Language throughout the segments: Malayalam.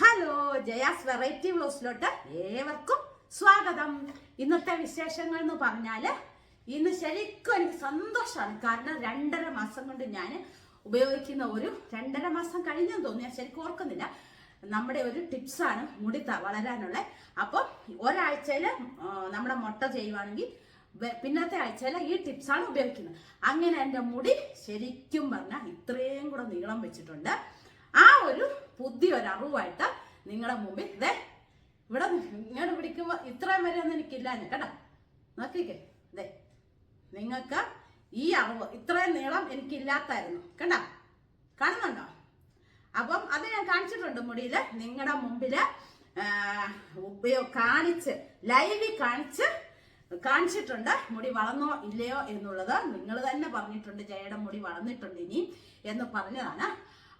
ഹലോ ജയാസ് വെറൈറ്റി വ്ലോസിലോട്ട് ഏവർക്കും സ്വാഗതം. ഇന്നത്തെ വിശേഷങ്ങൾ എന്ന് പറഞ്ഞാൽ ഇന്ന് ശരിക്കും എനിക്ക് സന്തോഷമാണ്. കാരണം രണ്ടര മാസം കൊണ്ട് ഞാൻ ഉപയോഗിക്കുന്ന ഒരു രണ്ടര മാസം കഴിഞ്ഞെന്ന് തോന്നി ഞാൻ ശരിക്കും ഓർക്കുന്നില്ല. നമ്മുടെ ഒരു ടിപ്സാണ് മുടി വളരാനുള്ള. അപ്പം ഒരാഴ്ചയിൽ നമ്മുടെ മുട്ട ചെയ്യുവാണെങ്കിൽ പിന്നത്തെ ആഴ്ചയിൽ ഈ ടിപ്സാണ് ഉപയോഗിക്കുന്നത്. അങ്ങനെ എന്റെ മുടി ശരിക്കും പറഞ്ഞാൽ ഇത്രയും കൂടെ നീളം വെച്ചിട്ടുണ്ട്. ആ ഒരു പുതിയൊരു അറിവായിട്ട് നിങ്ങളുടെ മുമ്പിൽ ഇതേ ഇവിടെ ഇങ്ങോട്ട് പിടിക്കുമ്പോൾ ഇത്രയും വരെ ഒന്നും എനിക്കില്ല കേട്ടോ. നോക്കിക്കേ ഇതേ നിങ്ങൾക്ക് ഈ അറിവ് ഇത്രയും നീളം എനിക്കില്ലാത്തായിരുന്നു കണ്ടോ കാണുന്നുണ്ടോ? അപ്പം അത് ഞാൻ കാണിച്ചിട്ടുണ്ട് മുടിയിൽ നിങ്ങളുടെ മുമ്പിൽ ഉപയോഗ കാണിച്ച് ലൈവിൽ കാണിച്ച് കാണിച്ചിട്ടുണ്ട് മുടി വളർന്നോ ഇല്ലയോ എന്നുള്ളത്. നിങ്ങൾ തന്നെ പറഞ്ഞിട്ടുണ്ട് ജയയുടെ മുടി വളർന്നിട്ടുണ്ട് ഇനി എന്ന് പറഞ്ഞതാണ്.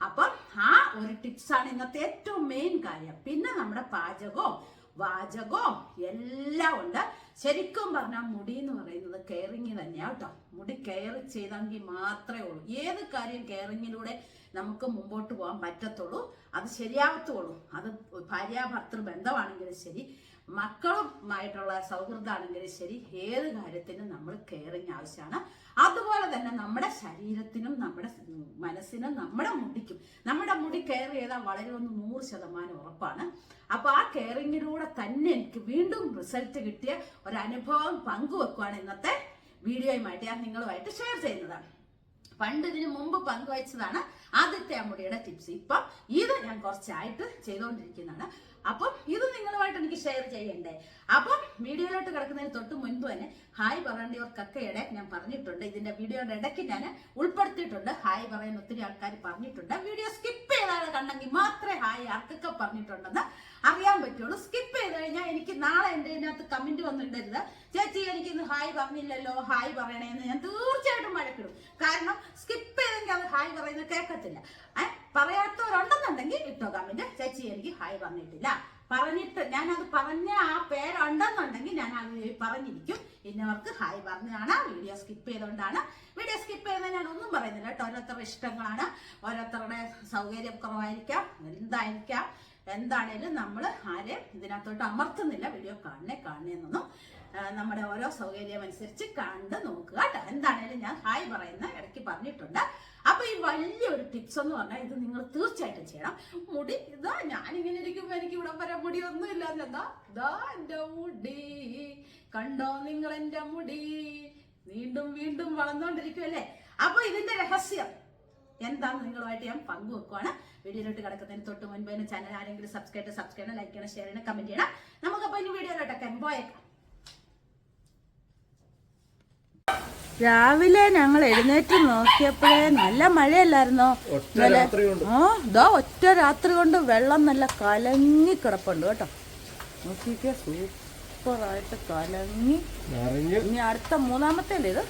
അപ്പം ആ ഒരു ടിപ്സാണ് ഇന്നത്തെ ഏറ്റവും മെയിൻ കാര്യം. പിന്നെ നമ്മുടെ പാചകവും വാചകവും എല്ലാം ഉണ്ട്. ശരിക്കും പറഞ്ഞാൽ മുടി എന്ന് പറയുന്നത് കെയറിങ് തന്നെയാണ് കേട്ടോ. മുടി കെയർ ചെയ്തെങ്കിൽ മാത്രമേ ഉള്ളൂ. ഏത് കാര്യം കെയറിങ്ങിലൂടെ നമുക്ക് മുമ്പോട്ട് പോകാൻ പറ്റത്തുള്ളൂ അത് ശരിയാവത്തുള്ളൂ. അത് ഭാര്യ ഭർത്തൃ ബന്ധമാണെങ്കിലും ശരി. മക്കളുമായിട്ടുള്ള സൗഹൃദമാണെങ്കിലും ശരി ഏത് കാര്യത്തിനും നമ്മൾ കെയറിങ് ആവശ്യമാണ്. അതുപോലെ തന്നെ നമ്മുടെ ശരീരത്തിനും നമ്മുടെ മനസ്സിനും നമ്മുടെ മുടിക്കും. നമ്മുടെ മുടി കെയർ ചെയ്താൽ വളരെ ഒന്ന് നൂറ് ശതമാനം ഉറപ്പാണ്. അപ്പൊ ആ കെയറിങ്ങിലൂടെ തന്നെ എനിക്ക് വീണ്ടും റിസൾട്ട് കിട്ടിയ ഒരു അനുഭവം പങ്കുവെക്കുവാണ് ഇന്നത്തെ വീഡിയോയുമായിട്ട് ഞാൻ നിങ്ങളുമായിട്ട് ഷെയർ ചെയ്യുന്നതാണ്. പണ്ട് ഇതിനു മുമ്പ് പങ്കുവച്ചതാണ് ആദ്യത്തെ മുടിയുടെ ടിപ്സ് ഇപ്പം ഇത് ഞാൻ കുറച്ചായിട്ട് ചെയ്തുകൊണ്ടിരിക്കുന്നതാണ്. അപ്പം ഇത് എനിക്ക് ഷെയർ ചെയ്യണ്ടേ? അപ്പം വീഡിയോയിലോട്ട് കിടക്കുന്നതിന് തൊട്ട് മുൻപ് തന്നെ ഹായ് പറയേണ്ട ഒരു കക്കയുടെ ഞാൻ പറഞ്ഞിട്ടുണ്ട്. ഇതിന്റെ വീഡിയോയുടെ ഇടയ്ക്ക് ഞാൻ ഉൾപ്പെടുത്തിയിട്ടുണ്ട്. ഹായ് പറയാൻ ഒത്തിരി ആൾക്കാർ പറഞ്ഞിട്ടുണ്ട്. വീഡിയോ സ്കിപ്പ് ചെയ്താൽ കണ്ടെങ്കിൽ മാത്രമേ ഹായ് ആർക്കൊക്കെ പറഞ്ഞിട്ടുണ്ടെന്ന് അറിയാൻ പറ്റുള്ളൂ. സ്കിപ്പ് ചെയ്ത് കഴിഞ്ഞാൽ എനിക്ക് നാളെ എന്റെ ഇതിനകത്ത് കമന്റ് വന്നിട്ടരുത് ചേച്ചി എനിക്ക് ഇന്ന് ഹായ് പറഞ്ഞില്ലല്ലോ ഹായ് പറയണേന്ന് ഞാൻ തീർച്ചയായിട്ടും വഴക്കിടും. കാരണം സ്കിപ്പ് ചെയ്തെങ്കിൽ അത് ഹായ് പറയുന്നത് കേൾക്കത്തില്ല. പറയാത്തവരുണ്ടെന്നുണ്ടെങ്കിൽ ഇട്ടോ കമന്റ് ചേച്ചി എനിക്ക് ഹായ് പറഞ്ഞിട്ടില്ല. പറഞ്ഞിട്ട് ഞാനത് പറഞ്ഞ ആ പേരുണ്ടെന്നുണ്ടെങ്കിൽ ഞാൻ അത് പറഞ്ഞിരിക്കും. ഇന്നവർക്ക് ഹായ് പറഞ്ഞതാണ്. വീഡിയോ സ്കിപ്പ് ചെയ്തുകൊണ്ടാണ് വീഡിയോ സ്കിപ്പ് ചെയ്യുന്നത് ഞാൻ ഒന്നും പറയുന്നില്ല കേട്ടോ. ഓരോരുത്തരുടെ ഇഷ്ടങ്ങളാണ്. ഓരോരുത്തരുടെ സൗകര്യം കുറവായിരിക്കാം. എന്തായിരിക്കാം? എന്താണേലും നമ്മൾ ആരെയും ഇതിനകത്തോട്ട് അമർത്തുന്നില്ല. വീഡിയോ കാണണേ കാണണേന്നൊന്നും നമ്മുടെ ഓരോ സൗകര്യം അനുസരിച്ച് കണ്ട് നോക്കുക കേട്ടോ. എന്താണേലും ഞാൻ ഹായ് പറയുന്ന ഇടയ്ക്ക് പറഞ്ഞിട്ടുണ്ട്. ടിപ്സ് എന്ന് പറഞ്ഞാൽ ഇത് നിങ്ങൾ തീർച്ചയായിട്ടും ചെയ്യണം. മുടി ഇതാ ഇങ്ങനെ ഇരിക്കുമ്പോ എനിക്ക് ഇവിടെ വരെ മുടി ഒന്നും ഇല്ലാതെ ഇതാ മുടി. കണ്ടോ നിങ്ങൾ എന്റെ മുടി? വീണ്ടും വീണ്ടും വളർന്നുകൊണ്ടിരിക്കുമല്ലേ അപ്പൊ ഇതിന്റെ രഹസ്യം എന്താന്ന് നിങ്ങളുമായിട്ട് ഞാൻ പങ്കുവെക്കുവാണ്. വീഡിയോയിലോട്ട് കിടക്കുന്നതിന് തൊട്ട് മുൻപ് ചാനൽ ആരെങ്കിലും സബ്സ്ക്രൈബ് സബ്സ്ക്രൈബ് ലൈക്ക് ചെയ്യണം ഷെയർ ചെയ്യണം കമന്റ് ചെയ്യണം. നമുക്കപ്പോ ഇനി വീഡിയോയിലോട്ടൊക്കെ പോയേക്കാം. രാവിലെ ഞങ്ങൾ എഴുന്നേറ്റ് നോക്കിയപ്പോഴേ നല്ല മഴയല്ലായിരുന്നോ? ഓ ഇതോ ഒറ്റ രാത്രി കൊണ്ട് വെള്ളം നല്ല കലങ്ങി കിടപ്പുണ്ട് കേട്ടോ. നോക്കിക്കേ സൂപ്പറായിട്ട് കലങ്ങി. ഇനി അടുത്ത മൂന്നാമത്തെ അല്ലേ ഇത്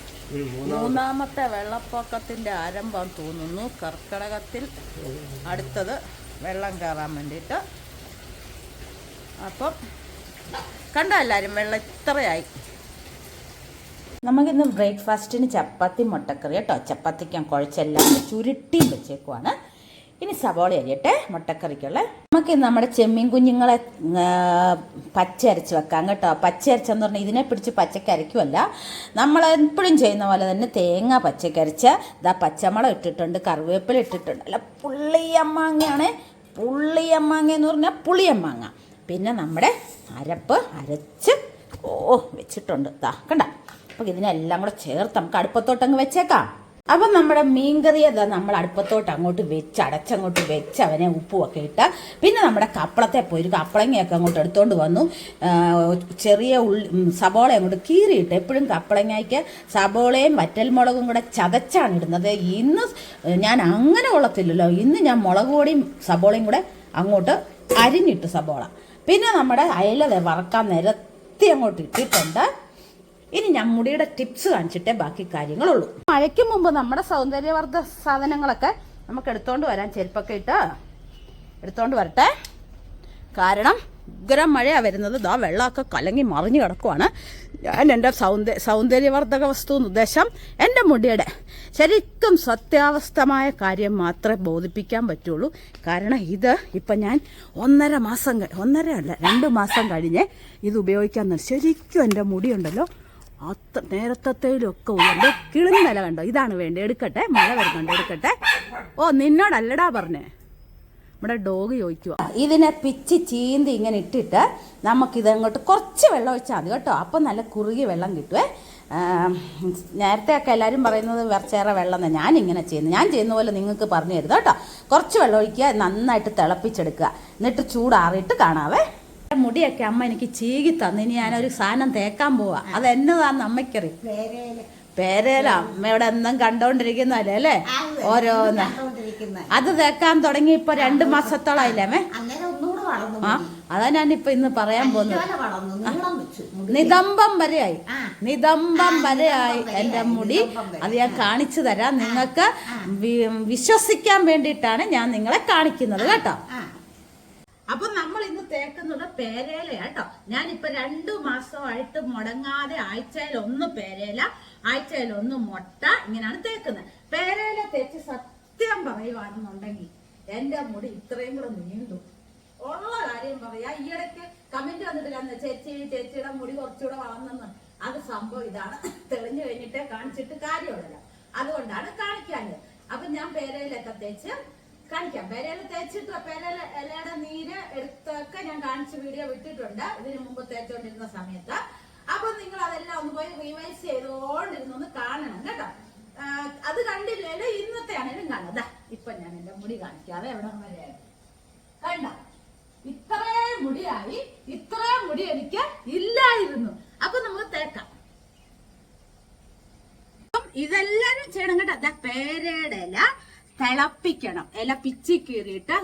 മൂന്നാമത്തെ. വെള്ളപ്പൊക്കത്തിന്റെ ആരംഭം തോന്നുന്നു. കർക്കിടകത്തിൽ അടുത്തത് വെള്ളം കയറാൻ വേണ്ടിയിട്ട്. അപ്പം കണ്ടോ എല്ലാവരും വെള്ളം ഇത്രയായി. നമുക്കിന്ന് ബ്രേക്ക്ഫാസ്റ്റിന് ചപ്പാത്തി മുട്ടക്കറി കേട്ടോ. ചപ്പാത്തിക്ക് ഞാൻ കുഴച്ചെല്ലാം ചുരുട്ടി വെച്ചേക്കുവാണ്. ഇനി സവോള അരിയട്ടെ മുട്ടക്കറിക്കുള്ള. നമുക്ക് നമ്മുടെ ചെമ്മീൻ കുഞ്ഞുങ്ങളെ പച്ചരച്ച് വെക്കാം കേട്ടോ. പച്ചരച്ചെന്ന് പറഞ്ഞാൽ ഇതിനെ പിടിച്ച് പച്ചയ്ക്ക് അരയ്ക്കുമല്ല നമ്മൾ എപ്പോഴും ചെയ്യുന്ന പോലെ തന്നെ തേങ്ങ പച്ചക്കരച്ച് ഇതാ പച്ചമുളക് ഇട്ടിട്ടുണ്ട് കറിവേപ്പില ഇട്ടിട്ടുണ്ട്. അല്ല പുള്ളിയമ്മാങ്ങയാണ്. പുള്ളിയമ്മാങ്ങ എന്ന് പറഞ്ഞാൽ പുളിയമ്മാങ്ങ. പിന്നെ നമ്മുടെ അരപ്പ് അരച്ച് ഓ വെച്ചിട്ടുണ്ട്. ഇതാ കണ്ട? അപ്പം ഇതിനെല്ലാം കൂടെ ചേർത്ത് നമുക്ക് അടുപ്പത്തോട്ട് അങ്ങ് വെച്ചേക്കാം. അപ്പം നമ്മുടെ മീൻകറി അതാ നമ്മൾ അടുപ്പത്തോട്ട് അങ്ങോട്ട് വെച്ച് അടച്ചങ്ങോട്ട് വെച്ച് അവനെ ഉപ്പുമൊക്കെ ഇട്ട് പിന്നെ നമ്മുടെ കപ്പളത്തെ പോയി ഒരു കപ്പളങ്ങയൊക്കെ അങ്ങോട്ട് എടുത്തുകൊണ്ട് വന്നു. ചെറിയ ഉള്ളി സബോള അങ്ങോട്ട് കീറിയിട്ട് എപ്പോഴും കപ്പളങ്ങയ്ക്ക് സബോളയും വറ്റൽമുളകും കൂടെ ചതച്ചാണ് ഇടുന്നത്. ഇന്ന് ഞാൻ അങ്ങനെ കൊള്ളത്തില്ലല്ലോ. ഇന്ന് ഞാൻ മുളക് പൊടിയും സബോളയും കൂടെ അങ്ങോട്ട് അരിഞ്ഞിട്ട് സബോള. പിന്നെ നമ്മുടെ അയല വറക്കാൻ നിരത്തി അങ്ങോട്ട് ഇട്ടിട്ടുണ്ട്. ഇനി ഞാൻ മുടിയുടെ ടിപ്സ് കാണിച്ചിട്ടേ ബാക്കി കാര്യങ്ങളുള്ളൂ. മഴയ്ക്ക് മുമ്പ് നമ്മുടെ സൗന്ദര്യവർദ്ധ സാധനങ്ങളൊക്കെ നമുക്ക് എടുത്തോണ്ട് വരാൻ ചെരുപ്പൊക്കെ ഇട്ട് എടുത്തോണ്ട് വരട്ടെ. കാരണം ഉഗ്ര മഴയാണ് വരുന്നത്. ഇതാ വെള്ളമൊക്കെ കലങ്ങി മറിഞ്ഞു കിടക്കുവാണ്. ഞാൻ എന്റെ സൗന്ദര്യ സൗന്ദര്യവർദ്ധക വസ്തു എന്ന് എന്റെ മുടിയുടെ ശരിക്കും സത്യാവസ്ഥമായ കാര്യം മാത്രമേ ബോധിപ്പിക്കാൻ പറ്റുള്ളൂ. കാരണം ഇത് ഇപ്പം ഞാൻ ഒന്നര മാസം ഒന്നര അല്ല രണ്ട് മാസം കഴിഞ്ഞ് ഇത് ഉപയോഗിക്കാൻ ശരിക്കും എന്റെ മുടിയുണ്ടല്ലോ. അത്ര നേരത്തേലൊക്കെ ഉയർന്ന് കിളുന്നല കണ്ടോ? ഇതാണ് വേണ്ടത് എടുക്കട്ടെ മഴ വരുന്നുണ്ട് എടുക്കട്ടെ. ഓ നിന്നോടല്ലടാ പറഞ്ഞേ. നമ്മുടെ ഡോഗ് ചോദിക്കുക ഇതിനെ പിച്ച് ചീന്തി ഇങ്ങനെ ഇട്ടിട്ട് നമുക്കിത് അങ്ങോട്ട് കുറച്ച് വെള്ളം ഒഴിച്ചാൽ മതി കേട്ടോ. അപ്പം നല്ല കുറുകി വെള്ളം കിട്ടുവേ. നേരത്തെയൊക്കെ എല്ലാവരും പറയുന്നത് വെറച്ചേറെ വെള്ളം ഞാൻ ഇങ്ങനെ ചെയ്യുന്നു. ഞാൻ ചെയ്യുന്ന പോലെ നിങ്ങൾക്ക് പറഞ്ഞു തരുത് കേട്ടോ. കുറച്ച് വെള്ളം ഒഴിക്കുക നന്നായിട്ട് തിളപ്പിച്ചെടുക്കുക. എന്നിട്ട് ചൂടാറിയിട്ട് കാണാവേ. മുടിയൊക്കെ അമ്മ എനിക്ക് ചീകി തന്നു. ഇനി ഞാനൊരു സാധനം തേക്കാൻ പോവാ. അത് എന്നതാന്ന് അമ്മയ്ക്കറിയും പേരേല. അമ്മയുടെ എന്നും കണ്ടോണ്ടിരിക്കുന്നല്ലേ അല്ലേ? ഓരോന്ന്. അത് തേക്കാൻ തുടങ്ങി ഇപ്പൊ രണ്ടു മാസത്തോളായില്ലേ ആ അതാ ഞാനിപ്പൊ ഇന്ന് പറയാൻ പോകുന്നത്. നിതംബം വരെയായി. നിതംബം വരെയായി എന്റെ എന്റെ മുടി. അത് ഞാൻ കാണിച്ചു തരാം. നിങ്ങൾക്ക് വിശ്വസിക്കാൻ വേണ്ടിയിട്ടാണ് ഞാൻ നിങ്ങളെ കാണിക്കുന്നത് കേട്ടോ. അപ്പൊ നമ്മൾ ഇന്ന് തേക്കുന്നത് പേരേല കേട്ടോ ഞാനിപ്പൊ രണ്ടു മാസമായിട്ട് മുടങ്ങാതെ ആഴ്ചയിൽ ഒന്ന് പേരേല ആഴ്ചയിൽ ഒന്ന് മുട്ട ഇങ്ങനെയാണ് തേക്കുന്നത്. പേരേല തേച്ച് സത്യം പറയുവാണെന്നുണ്ടെങ്കിൽ എന്റെ മുടി ഇത്രയും കൂടെ നീണ്ടു. ഉള്ള കാര്യം പറയാ ഈയിടയ്ക്ക് കമന്റ് വന്നിട്ടില്ല ചേച്ചി ചേച്ചിയുടെ മുടി കുറച്ചുകൂടെ വളർന്നെന്ന്. അത് സംഭവം ഇതാണ്. തെളിഞ്ഞു കഴിഞ്ഞിട്ടേ കാണിച്ചിട്ട് കാര്യമുള്ളല്ലോ. അതുകൊണ്ടാണ് കാണിക്കാഞ്ഞത്. അപ്പൊ ഞാൻ പേരയിലൊക്കെ തേച്ച് കാണിക്കാം. പേരയില തേച്ചിട്ട് പേരയില ഇലയുടെ നീര് എടുത്തൊക്കെ ഞാൻ കാണിച്ച വീഡിയോ വിട്ടിട്ടുണ്ട്. ഇതിനു മുമ്പ് തേച്ചുകൊണ്ടിരുന്ന സമയത്ത്. അപ്പൊ നിങ്ങൾ അതെല്ലാം ഒന്ന് പോയി റിവൈസ് ചെയ്തോണ്ടിരുന്നൊന്ന് കാണണം കേട്ടോ. അത് കണ്ടില്ലേലും ഇന്നത്തെ ആണെങ്കിലും കാണാം ഇപ്പൊ ഞാൻ എന്റെ മുടി കാണിക്കാതെ എവിടെ വരെ കണ്ട? ഇത്രയും മുടിയായി ഇത്രയും മുടി എനിക്ക് ഇല്ലായിരുന്നു. അപ്പൊ നമ്മൾ തേക്കാം. ഇതെല്ലാരും ചെയ്യണം കേട്ടോ. പേരയുടെ ഇല. തിളപ്പിക്കണം. ഇല പിച്ചി കീറിയിട്ട്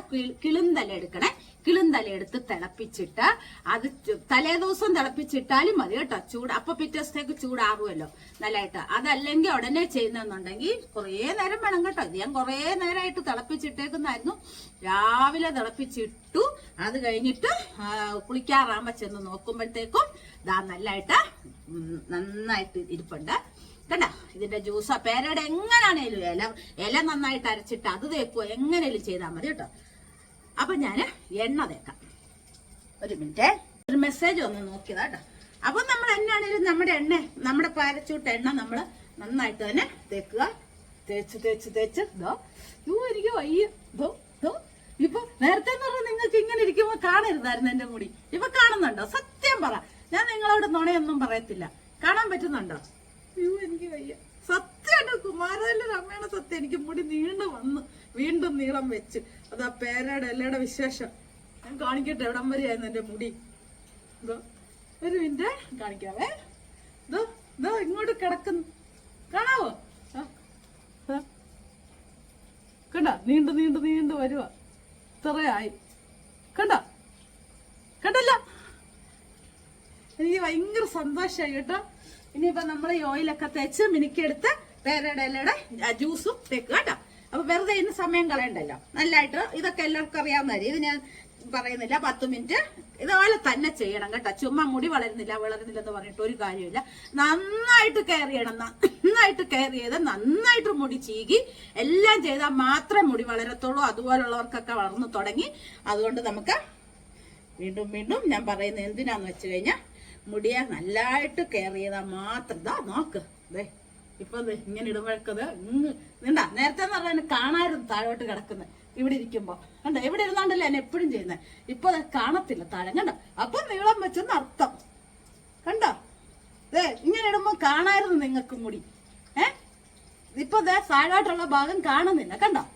കിളുന്തല എടുക്കണേ. കിളുന്തല എടുത്ത് തിളപ്പിച്ചിട്ട് അത് തലേ ദിവസം തിളപ്പിച്ചിട്ടാലും മതി കേട്ടോ. ചൂട് അപ്പൊ പിറ്റേ ദിവസത്തേക്ക് ചൂടാവുമല്ലോ. നല്ലതായിട്ട്. അതല്ലെങ്കിൽ ഉടനെ ചെയ്യുന്നെന്നുണ്ടെങ്കിൽ കുറേ നേരം വേണം കേട്ടോ. ഞാൻ കുറേ നേരമായിട്ട് തിളപ്പിച്ചിട്ടേക്കുന്നായിരുന്നു രാവിലെ തിളപ്പിച്ചിട്ടു. അത് കഴിഞ്ഞിട്ട് കുളിക്കാറാകുമ്പോ ചെന്ന് നോക്കുമ്പോഴത്തേക്കും ഇതാ നല്ലതായിട്ട് നന്നായിട്ട് ഇരിപ്പുണ്ട്. കണ്ട? ഇതിന്റെ ജ്യൂസ്. പേരയുടെ എങ്ങനെയാണേലും ഇല ഇല നന്നായിട്ട് അരച്ചിട്ട് അത് തേക്കുവോ? എങ്ങനെയും ചെയ്താൽ മതി കേട്ടോ. അപ്പൊ ഞാൻ എണ്ണ തേക്കാം. ഒരു മിനിറ്റ്. ഒരു മെസ്സേജ് ഒന്ന് നോക്കിയതാ കേട്ടോ. അപ്പൊ നമ്മൾ എന്നാണേലും നമ്മുടെ എണ്ണ നമ്മുടെ പാരച്ചൂട്ട് എണ്ണ നമ്മൾ നന്നായിട്ട് തന്നെ തേക്കുക. തേച്ച് തേച്ച് തേച്ച്. ഇതോ യൂ എനിക്ക് വയ്യ ഇതോ ഇപ്പൊ നേരത്തെ എന്ന് പറഞ്ഞാൽ നിങ്ങൾക്ക് ഇങ്ങനെ ഇരിക്കുമ്പോ കാണരുതായിരുന്നു എന്റെ മുടി. ഇപ്പൊ കാണുന്നുണ്ടോ? സത്യം പറ. ഞാൻ നിങ്ങളോട് നുണയൊന്നും പറയത്തില്ല. കാണാൻ പറ്റുന്നുണ്ടോ? അയ്യോ എനിക്ക് വയ്യ. സത്യമായിട്ട് കുമാരന്റെ അമ്മയുടെ സത്യം എനിക്ക് മുടി നീണ്ടു വന്ന്. വീണ്ടും നീളം വെച്ച്. അതാ പേരയുടെ എല്ലയുടെ വിശേഷം. ഞാൻ കാണിക്കട്ടെ എവിടം വരെയായിരുന്നു എന്റെ മുടി? ഒരു മിനിറ്റ് കാണിക്കാവേ. ഇതോ ഇങ്ങോട്ട് കിടക്കുന്നു. കാണാവോ. കണ്ട? നീണ്ടു നീണ്ടു നീണ്ടു വരുവ. ഇത്രയായി. കണ്ട? കണ്ടല്ല? എനിക്ക് ഭയങ്കര സന്തോഷമായി കേട്ടോ. ഇനിയിപ്പോ നമ്മൾ ഈ ഓയിലൊക്കെ തേച്ച് മിനുക്കിയെടുത്ത് പേരയുടെ ഇലയുടെ ജ്യൂസും തേക്കുക കേട്ടോ. അപ്പൊ വെറുതെ ഇന്ന് സമയം കളയണ്ടല്ലോ. നല്ലതായിട്ട് ഇതൊക്കെ എല്ലാവർക്കും അറിയാവുന്ന കാര്യം ഇത് ഞാൻ പറയുന്നില്ല പത്ത് മിനിറ്റ്. ഇതുപോലെ തന്നെ ചെയ്യണം കേട്ടോ. ചുമ്മാ മുടി വളരുന്നില്ല വളരുന്നില്ല എന്ന് പറഞ്ഞിട്ട് ഒരു കാര്യമില്ല നന്നായിട്ട് കെയർ ചെയ്യണം. നന്നായിട്ട് കെയർ ചെയ്ത് നന്നായിട്ട് മുടി ചീകി എല്ലാം ചെയ്താൽ മാത്രമേ മുടി വളരത്തുള്ളൂ. അതുപോലുള്ളവർക്കൊക്കെ വളർന്നു തുടങ്ങി. അതുകൊണ്ട് നമുക്ക് വീണ്ടും വീണ്ടും ഞാൻ പറയുന്നത് എന്തിനാന്ന് വെച്ച് കഴിഞ്ഞാൽ മുടിയെ നല്ലതായിട്ട് കെയർ ചെയ്താൽ മാത്രം. ഇതാ നോക്ക്. ദേ ഇപ്പൊ ഇങ്ങനെ ഇടുമ്പോഴേക്കത് നിണ്ട. നേരത്തെ എന്ന് പറഞ്ഞാൽ കാണായിരുന്നു താഴോട്ട് കിടക്കുന്നത് ഇവിടെ ഇരിക്കുമ്പോ. കണ്ടോ? ഇവിടെ ഇരുന്നാണ്ടല്ലേ എന്നെ എപ്പോഴും ചെയ്യുന്നത് ഇപ്പൊ കാണത്തില്ല താഴെ. കണ്ടോ? അപ്പൊ നീളം വെച്ചെന്ന് അർത്ഥം. കണ്ടോ? ദേ ഇങ്ങനെ ഇടുമ്പോ കാണായിരുന്നു നിങ്ങൾക്ക് മുടി. ഏ? ഇപ്പൊ ദേ താഴോട്ടുള്ള ഭാഗം കാണുന്നില്ല. കണ്ടോ?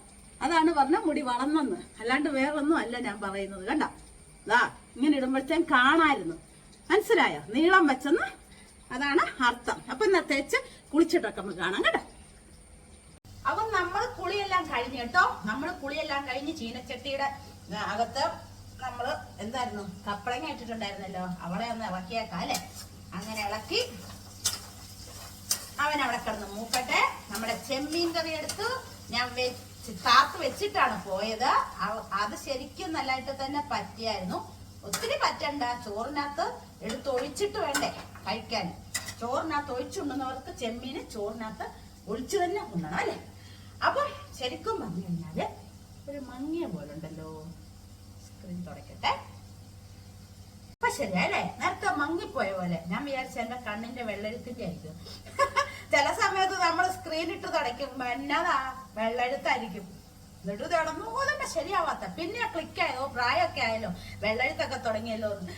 അതാണ് പറഞ്ഞ മുടി വളർന്നെന്ന്. അല്ലാണ്ട് വേറൊന്നും അല്ല ഞാൻ പറയുന്നത്. കണ്ടോ? ദാ ഇങ്ങനെ ഇടുമ്പോഴത്തേൻ കാണായിരുന്നു. മനസ്സിലായോ? നീളം വെച്ചെന്ന് അതാണ് അർത്ഥം. അപ്പൊ എന്നാ തേച്ച് കുളിച്ചിട്ടൊക്കെ നമുക്ക് കാണാം കേട്ടോ. അപ്പൊ നമ്മൾ കുളിയെല്ലാം കഴിഞ്ഞ് കേട്ടോ. നമ്മൾ കുളിയെല്ലാം കഴിഞ്ഞ് ചീനച്ചട്ടിയുടെ അകത്ത് നമ്മൾ എന്തായിരുന്നു? കപ്പളങ്ങ ഇട്ടിട്ടുണ്ടായിരുന്നല്ലോ. അവളെ ഒന്ന് ഇളക്കിയേക്കാം അല്ലെ? അങ്ങനെ ഇളക്കി അവൻ അവിടെ കിടന്ന് മൂക്കട്ടെ. നമ്മുടെ ചെമ്മീൻ കറി എടുത്ത് ഞാൻ വെച്ച് താത്ത് വെച്ചിട്ടാണ് പോയത്. അത് ശരിക്കും നല്ലതായിട്ട് തന്നെ പറ്റിയായിരുന്നു. ഒത്തിരി പറ്റണ്ട. ചോറിനകത്ത് എടുത്തൊഴിച്ചിട്ട് വേണ്ടേ കഴിക്കാൻ. ചോറിനകത്ത് ഒഴിച്ചുണ്ടെന്നവർക്ക് ചെമ്മീന് ചോറിനകത്ത് ഒഴിച്ചു തന്നെ ഉണ്ണണം അല്ലേ? അപ്പൊ ശരിക്കും പറഞ്ഞു കഴിഞ്ഞാൽ ഒരു മങ്ങിയ പോലെ ഉണ്ടല്ലോ. സ്ക്രീൻ തുടക്കട്ടെ. അപ്പൊ ശരിയല്ലേ നേരത്തെ മങ്ങിപ്പോയ പോലെ. ഞാൻ വിചാരിച്ച എന്റെ കണ്ണിന്റെ വെള്ളെഴുത്തിന്റെ ആയിരിക്കും. ചില സമയത്ത് നമ്മൾ സ്ക്രീൻ ഇട്ട് തുടയ്ക്കുമ്പോ എന്നതാ? വെള്ളെഴുത്തായിരിക്കും. എന്നിട്ട് തുടർന്നു തന്നെ ശരിയാവാത്ത. പിന്നെ ക്ലിക്ക് ആയോ പ്രായമൊക്കെ ആയല്ലോ വെള്ളഴുത്തൊക്കെ തുടങ്ങിയല്ലോ. എന്ന്.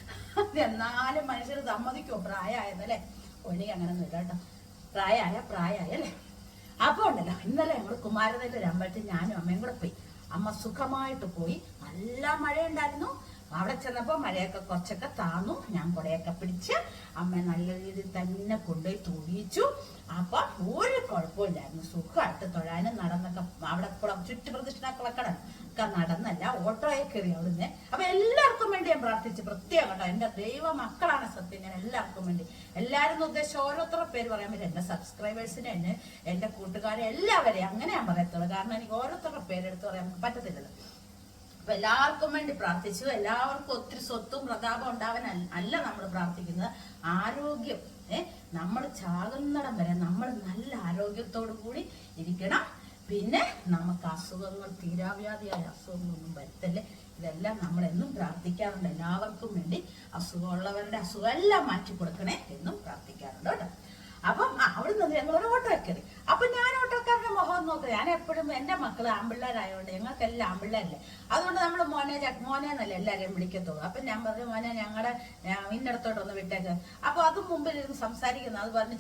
എന്നാലും മനുഷ്യർ സമ്മതിക്കോ പ്രായമായതല്ലേ ഒനി അങ്ങനെ ഒന്നും കേട്ടോ. പ്രായമായ പ്രായമായ അല്ലേ? അപ്പൊ ഉണ്ടല്ലോ ഇന്നലെ ഞങ്ങൾ കുമാരനല്ലൂർ അമ്പലത്തിൽ ഞാനും അമ്മയും കൂടെ പോയി. അമ്മ സുഖമായിട്ട് പോയി. നല്ല മഴയുണ്ടായിരുന്നു. അവിടെ ചെന്നപ്പോ മഴയൊക്കെ കുറച്ചൊക്കെ താന്നു. ഞാൻ കുടയൊക്കെ പിടിച്ച് അമ്മ നല്ല രീതിയിൽ തന്നെ കൊണ്ടുപോയി തൊഴിയിച്ചു അപ്പൊ ഒരു കുഴപ്പമില്ലായിരുന്നു. സുഖമായിട്ട് തൊഴാനും നടന്നൊക്കെ അവിടെ ചുറ്റുപ്രദക്ഷിണക്കളൊക്കെ ഒക്കെ നടന്നല്ല ഓട്ടോയെ കയറി അവിടുന്ന് അപ്പൊ എല്ലാവർക്കും വേണ്ടി ഞാൻ പ്രാർത്ഥിച്ചു. പ്രത്യേകം കേട്ടോ. എന്റെ ദൈവ മക്കളാണ് സത്യം ഞാൻ എല്ലാവർക്കും വേണ്ടി. എല്ലാവരും ഉദ്ദേശിച്ച് ഓരോരുത്തരുടെ പേര് പറയാൻ പറ്റും എന്റെ സബ്സ്ക്രൈബേഴ്സിനെ എന്നെ എന്റെ കൂട്ടുകാരെ എല്ലാവരെയും. അങ്ങനെ ഞാൻ പറയത്തുള്ളൂ. കാരണം എനിക്ക് ഓരോരുത്തരുടെ പേരെടുത്ത് പറയാൻ പറ്റത്തില്ലല്ലോ. അപ്പൊ എല്ലാവർക്കും വേണ്ടി പ്രാർത്ഥിച്ചു. എല്ലാവർക്കും ഒത്തിരി സ്വത്തും പ്രതാപം ഉണ്ടാവാൻ അല്ല- നമ്മൾ പ്രാർത്ഥിക്കുന്നത്. ആരോഗ്യം ഏ നമ്മൾ ചാകുന്നിടം വരെ നമ്മൾ നല്ല ആരോഗ്യത്തോടു കൂടി ഇരിക്കണം. പിന്നെ നമുക്ക് അസുഖങ്ങൾ തീരാവ്യാധിയായ അസുഖങ്ങളൊന്നും വരുത്തല്ലേ? ഇതെല്ലാം നമ്മൾ എന്നും പ്രാർത്ഥിക്കാറുണ്ട്. എല്ലാവർക്കും വേണ്ടി അസുഖമുള്ളവരുടെ അസുഖം എല്ലാം മാറ്റി കൊടുക്കണേ എന്നും പ്രാർത്ഥിക്കാറുണ്ട് കേട്ടോ. അപ്പം അവിടെ നിന്ന് ഓട്ടോ കയറി അപ്പൊ ഞാൻ ഓട്ടോക്കാരുടെ മുഖം നോക്കുക ഞാൻ എപ്പോഴും എന്റെ മക്കൾ ആമ്പിള്ളേരായതുകൊണ്ട് ഞങ്ങൾക്കെല്ലാം ആമ്പിള്ളേരല്ലേ. അതുകൊണ്ട് നമ്മൾ മോനെ മോനെ എന്നല്ല എല്ലാവരെയും വിളിക്കത്തുള്ളൂ. അപ്പൊ ഞാൻ പറഞ്ഞു മോനെ ഞങ്ങളുടെ ഇന്നടത്തോട്ടൊന്ന് വിട്ടേക്ക്. അപ്പൊ അത് മുമ്പിൽ ഇരുന്ന് സംസാരിക്കുന്നു. അത് പറഞ്ഞു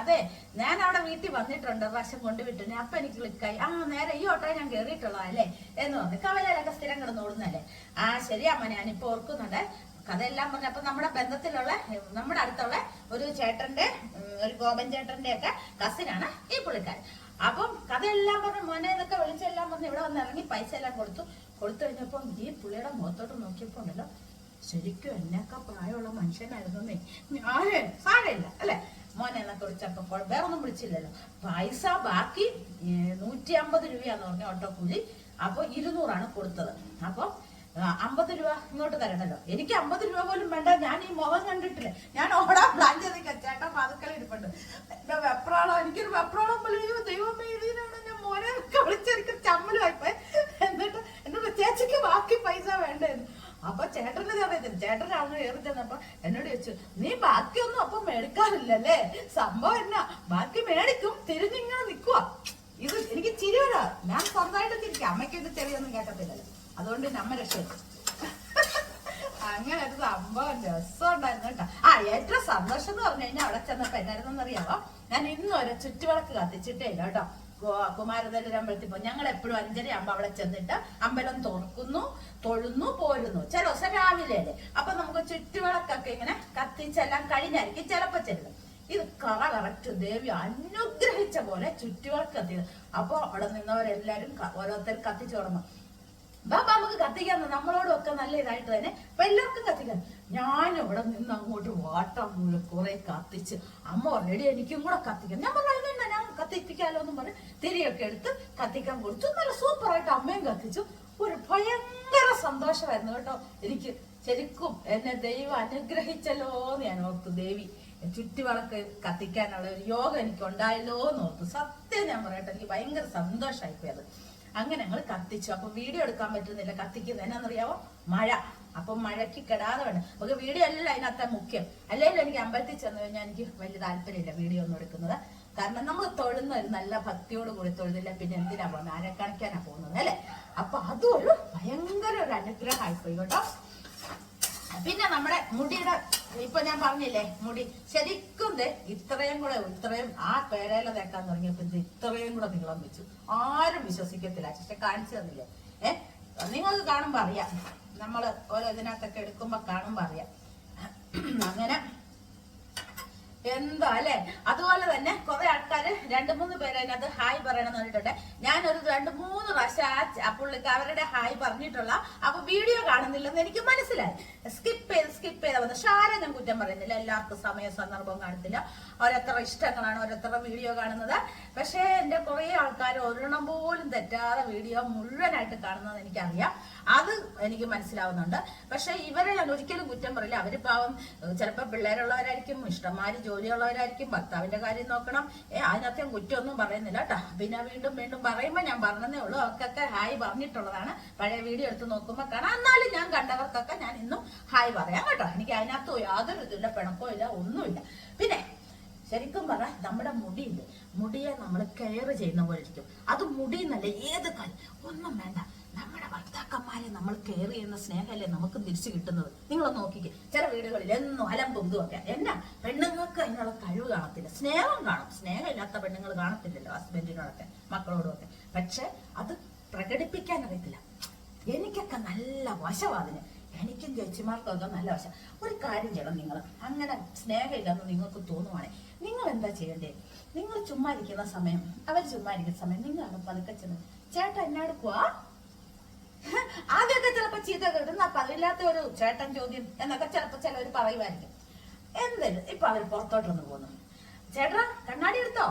അതെ ഞാൻ അവിടെ വീട്ടിൽ വന്നിട്ടുണ്ട്. പ്രാവശ്യം കൊണ്ടുവിട്ടു അപ്പൊ എനിക്ക് ക്ലിക്കായി ആ നേരെ ഈ ഓട്ടോ ഞാൻ കയറിയിട്ടുള്ളതല്ലേ എന്ന് പറഞ്ഞു കവലയിലൊക്കെ സ്ഥിരം കിടന്ന് ഓടുന്നല്ലേ ആ ശരിയമ്മ ഞാനിപ്പോ ഓർക്കുന്നുണ്ട്. കഥയെല്ലാം പറഞ്ഞു അപ്പൊ നമ്മുടെ ബന്ധത്തിലുള്ള നമ്മുടെ അടുത്തുള്ള ഒരു ചേട്ടന്റെ ഒരു ഗോപൻ ചേട്ടന്റെ ഒക്കെ കസിനാണ് ഈ പുള്ളിക്കാരൻ. അപ്പം കഥയെല്ലാം പറഞ്ഞ് മോനെ ഇതൊക്കെ വിളിച്ചെല്ലാം പറഞ്ഞ് ഇവിടെ വന്ന് ഇറങ്ങി പൈസ എല്ലാം കൊടുത്തു. കൊടുത്തു കഴിഞ്ഞപ്പം ഈ പുള്ളിയുടെ മുഖത്തോട്ട് നോക്കിയപ്പോ ഉണ്ടല്ലോ ശരിക്കും എന്നൊക്കെ പ്രായമുള്ള മനുഷ്യനായിരുന്നു ഞാനേ സാരമില്ല അല്ലെ? മോനെ എന്നെ വേറൊന്നും വേറെ ഒന്നും വിളിച്ചില്ലല്ലോ. പൈസ ബാക്കി നൂറ്റി അമ്പത് രൂപയാന്ന് പറഞ്ഞ ഓട്ടോ കൂലി. അപ്പൊ ഇരുന്നൂറാണ് കൊടുത്തത്. അപ്പൊ ആ, അമ്പത് രൂപ ഇങ്ങോട്ട് തരണല്ലോ. എനിക്ക് അമ്പത് രൂപ പോലും വേണ്ട. ഞാൻ ഈ മുഖം കണ്ടിട്ടില്ല? ഞാൻ ഓടാൻ പ്ലാൻ ചെയ്ത് ചേട്ടാ പാതുക്കളി ഇരിപ്പുണ്ട്. എന്റെ വെപ്രാളം എനിക്കൊരു വെപ്രാളം പോലും ദൈവമേ ഇതിനാണ് ഞാൻ മോനെ ഒക്കെ വിളിച്ചെനിക്ക് ചമ്മലുമായിപ്പോയി. എന്നിട്ട് എന്നോട് ചേച്ചിക്ക് ബാക്കി പൈസ വേണ്ടായിരുന്നു അപ്പൊ ചേട്ടന്റെ ചേട്ടൻ ചേട്ടൻ അങ്ങ് ഏറി ചെന്നപ്പോ എന്നോട് ചോദിച്ചു നീ ബാക്കിയൊന്നും അപ്പൊ മേടിക്കാറില്ലല്ലേ? സംഭവം എന്നാ? ബാക്കി മേടിക്കും. തിരിഞ്ഞിങ്ങനെ നിക്കുവാ. ഇത് എനിക്ക് ചിരി വരാ. ഞാൻ സ്വന്തമായിട്ട് തിരിക്കാം അമ്മയ്ക്ക് ഇത് ചെറിയൊന്നും കേൾക്കത്തില്ലല്ലോ അതുകൊണ്ട് നമ്മ രക്ഷപ്പെട്ടു അങ്ങനെ ഒരു സംഭവം രസമുണ്ടായിരുന്നു കേട്ടോ. ആ ഏറ്റവും സന്തോഷം എന്ന് പറഞ്ഞു കഴിഞ്ഞാൽ അവിടെ ചെന്നപ്പോ എന്നായിരുന്നു അറിയാമോ ഞാൻ ഇന്നും ഒരു ചുറ്റുവിളക്ക് കത്തിച്ചിട്ടേ ഇല്ല കേട്ടോ. കുമാരതല്ലൂർ അമ്പലത്തിൽ പോകും ഞങ്ങൾ എപ്പോഴും അഞ്ചര ആകുമ്പോ അവിടെ ചെന്നിട്ട് അമ്പലം തുറക്കുന്നു തൊഴുന്നു പോരുന്നു. ചില ദിവസം രാവിലെ അല്ലേ? അപ്പൊ നമുക്ക് ചുറ്റുവിളക്കൊക്കെ ഇങ്ങനെ കത്തിച്ചെല്ലാം കഴിഞ്ഞായിരിക്കും ചിലപ്പോ ചെല്ലും ഇത് കറ കറക്റ്റ് ദേവി അനുഗ്രഹിച്ച പോലെ ചുറ്റുവിളക്ക് കത്തിയത് അപ്പൊ അവിടെ നിന്നവരെല്ലാരും ഓരോരുത്തർ കത്തിച്ചു തുടങ്ങും. ബാബ നമുക്ക് കത്തിക്കാന്ന് നമ്മളോടും ഒക്കെ നല്ല ഇതായിട്ട് തന്നെ അപ്പൊ എല്ലാവർക്കും കത്തിക്കാം. ഞാൻ ഇവിടെ നിന്ന് അങ്ങോട്ട് വാട്ടം കുറെ കത്തിച്ച് അമ്മ ഓൾറെഡി എനിക്കും കൂടെ കത്തിക്കാം. ഞാൻ പറഞ്ഞു "ഇതെന്നാ, ഞാൻ കത്തിപ്പിക്കാലോ എന്നും പറഞ്ഞ് തിരിയൊക്കെ എടുത്ത് കത്തിക്കാൻ കൊടുത്തു. നല്ല സൂപ്പറായിട്ട് അമ്മയും കത്തിച്ചു. ഒരു ഭയങ്കര സന്തോഷമായിരുന്നു കേട്ടോ. എനിക്ക് ശരിക്കും എന്നെ ദൈവം അനുഗ്രഹിച്ചല്ലോ എന്ന് ഞാൻ ഓർത്തു. ദേവി ചുറ്റുവിളക്ക് കത്തിക്കാനുള്ള ഒരു യോഗം എനിക്ക് ഉണ്ടായല്ലോ എന്ന് ഓർത്തു. സത്യം ഞാൻ പറയട്ടെ എനിക്ക് ഭയങ്കര സന്തോഷമായിപ്പോയത്. അങ്ങനെ ഞങ്ങൾ കത്തിച്ചു. അപ്പൊ വീഡിയോ എടുക്കാൻ പറ്റുന്നില്ല. കത്തിക്കുന്നത് എന്നാന്നറിയാവോ? മഴ. അപ്പൊ മഴയ്ക്ക് കെടാതെ വേണം നമുക്ക് വീഡിയോ അല്ല അതിനകത്തെ മുഖ്യം. അല്ലെങ്കിൽ എനിക്ക് അമ്പലത്തിൽ ചെന്ന് കഴിഞ്ഞാൽ എനിക്ക് വലിയ താല്പര്യമില്ല വീഡിയോ ഒന്നും എടുക്കുന്നത്. കാരണം നമ്മൾ തൊഴുന്ന ഒരു നല്ല ഭക്തിയോട് കൂടി തൊഴുന്നില്ല പിന്നെ എന്തിനാ പോകുന്നത്? ആരെ കണക്കാനാ പോകുന്നത് അല്ലെ? അപ്പൊ അതും ഒരു ഭയങ്കര ഒരു അനുഗ്രഹമായിപ്പോയി കേട്ടോ. പിന്നെ നമ്മുടെ മുടിയുടെ ഇപ്പൊ ഞാൻ പറഞ്ഞില്ലേ മുടി. ശരിക്കും ഇത്രയും കൂടെ ഇത്രയും ആ പേരയില തേക്കാൻ തുടങ്ങിയപ്പോ ഇത് ഇത്രയും കൂടെ നീളം വെച്ചു. ആരും വിശ്വസിക്കത്തില്ല. പക്ഷെ കാണിച്ചു തന്നില്ലേ? ഏ? നിങ്ങൾക്ക് കാണുമ്പോ അറിയാം. നമ്മൾ ഓരോ ഇതിനകത്തൊക്കെ എടുക്കുമ്പോ കാണുമ്പോ അറിയാം. അങ്ങനെ എന്താ അല്ലെ? അതുപോലെ തന്നെ കുറെ ആൾക്കാര് രണ്ടു മൂന്ന് പേര് അതിനകത്ത് ഹായ് പറയണമെന്ന് പറഞ്ഞിട്ടുണ്ട്. ഞാനൊരു രണ്ട് മൂന്ന് പ്രാവശ്യം ആ പുള്ളിക്ക് അവരുടെ ഹായ് പറഞ്ഞിട്ടുള്ള അപ്പൊ വീഡിയോ കാണുന്നില്ലെന്ന് എനിക്ക് മനസ്സിലായി. സ്കിപ്പ് ചെയ്ത് സ്കിപ്പ് ചെയ്ത വന്ന് ഷാരെ കുറ്റം പറയുന്നില്ല. എല്ലാവർക്കും സമയ സന്ദർഭം കാണത്തില്ല ഓരോരുത്തർ ഇഷ്ടങ്ങളാണ് ഓരോരുത്തരുടെ വീഡിയോ കാണുന്നത്. പക്ഷേ എന്റെ കുറെ ആൾക്കാർ ഒരെണ്ണം പോലും തെറ്റാതെ വീഡിയോ മുഴുവനായിട്ട് കാണുന്നത് എനിക്കറിയാം. അത് എനിക്ക് മനസ്സിലാവുന്നുണ്ട്. പക്ഷെ ഇവരെല്ലാം ഒരിക്കലും കുറ്റം പറയില്ല. അവർ പാവം ചിലപ്പോൾ പിള്ളേരുള്ളവരായിരിക്കും ഇഷ്ടംമാര് ജോലിയുള്ളവരായിരിക്കും ഭർത്താവിന്റെ കാര്യം നോക്കണം. ഏ അതിനകത്ത് കുറ്റമൊന്നും പറയുന്നില്ല കേട്ടോ. പിന്നെ വീണ്ടും വീണ്ടും പറയുമ്പോൾ ഞാൻ പറഞ്ഞതേ ഉള്ളൂ. അവർക്കൊക്കെ ഹായ് പറഞ്ഞിട്ടുള്ളതാണ്. പഴയ വീഡിയോ എടുത്ത് നോക്കുമ്പോൾ കാണാം. എന്നാലും ഞാൻ കണ്ടവർക്കൊക്കെ ഞാൻ ഇന്നും ഹായ് പറയാം കേട്ടോ. എനിക്ക് അതിനകത്ത് യാതൊരു ഇതില്ല പിണക്കോ ഇല്ല ഒന്നുമില്ല. പിന്നെ ശരിക്കും പറ നമ്മുടെ മുടിയില്ലേ? മുടിയെ നമ്മൾ കെയർ ചെയ്യുന്ന പോലെ ഇരിക്കും. അത് മുടി ഏത് കാര്യം? ഒന്നും വേണ്ട. ഭർത്താക്കന്മാരെ നമ്മൾ കെയർ ചെയ്യുന്ന സ്നേഹമല്ലേ നമുക്ക് തിരിച്ചു കിട്ടുന്നത്? നിങ്ങൾ നോക്കിക്കേ. ചില വീടുകളിൽ എന്നും അലമ്പും ഇതുമൊക്കെ എന്നാ? പെണ്ണുങ്ങൾക്ക് അതിനുള്ള കഴിവ് കാണത്തില്ല. സ്നേഹം കാണും. സ്നേഹമില്ലാത്ത പെണ്ണുങ്ങൾ കാണത്തില്ലല്ലോ ഹസ്ബൻഡിനോടൊക്കെ മക്കളോടൊക്കെ. പക്ഷെ അത് പ്രകടിപ്പിക്കാൻ അറിയത്തില്ല. എനിക്കൊക്കെ നല്ല വശവാതിന് എനിക്കും ചേച്ചിമാർക്കൊക്കെ നല്ല വശം. ഒരു കാര്യം ചെയ്യണം നിങ്ങൾ അങ്ങനെ സ്നേഹമില്ലെന്ന് നിങ്ങൾക്ക് തോന്നുവാണെങ്കിൽ നിങ്ങൾ എന്താ ചെയ്യണ്ടേ? നിങ്ങൾ ചുമ്മാ ഇരിക്കുന്ന സമയം അവർ ചുമ്മാ ഇരിക്കുന്ന സമയം നിങ്ങളാണ് പതുക്കെ ചെന്ന് ചേട്ടാ എന്നാടുക്കുവാ ആദ്യമൊക്കെ ചിലപ്പോ ചീത്ത കിട്ടുന്ന പതിവില്ലാത്ത ഒരു ചേട്ടൻ ചോദ്യം എന്നൊക്കെ ചിലപ്പോ ചിലവർ പറയുമായിരിക്കും. എന്തായാലും ഇപ്പൊ അവർ പുറത്തോട്ടൊന്ന് പോകുന്നു. ചേട്ടാ കണ്ണാടി എടുത്തോ?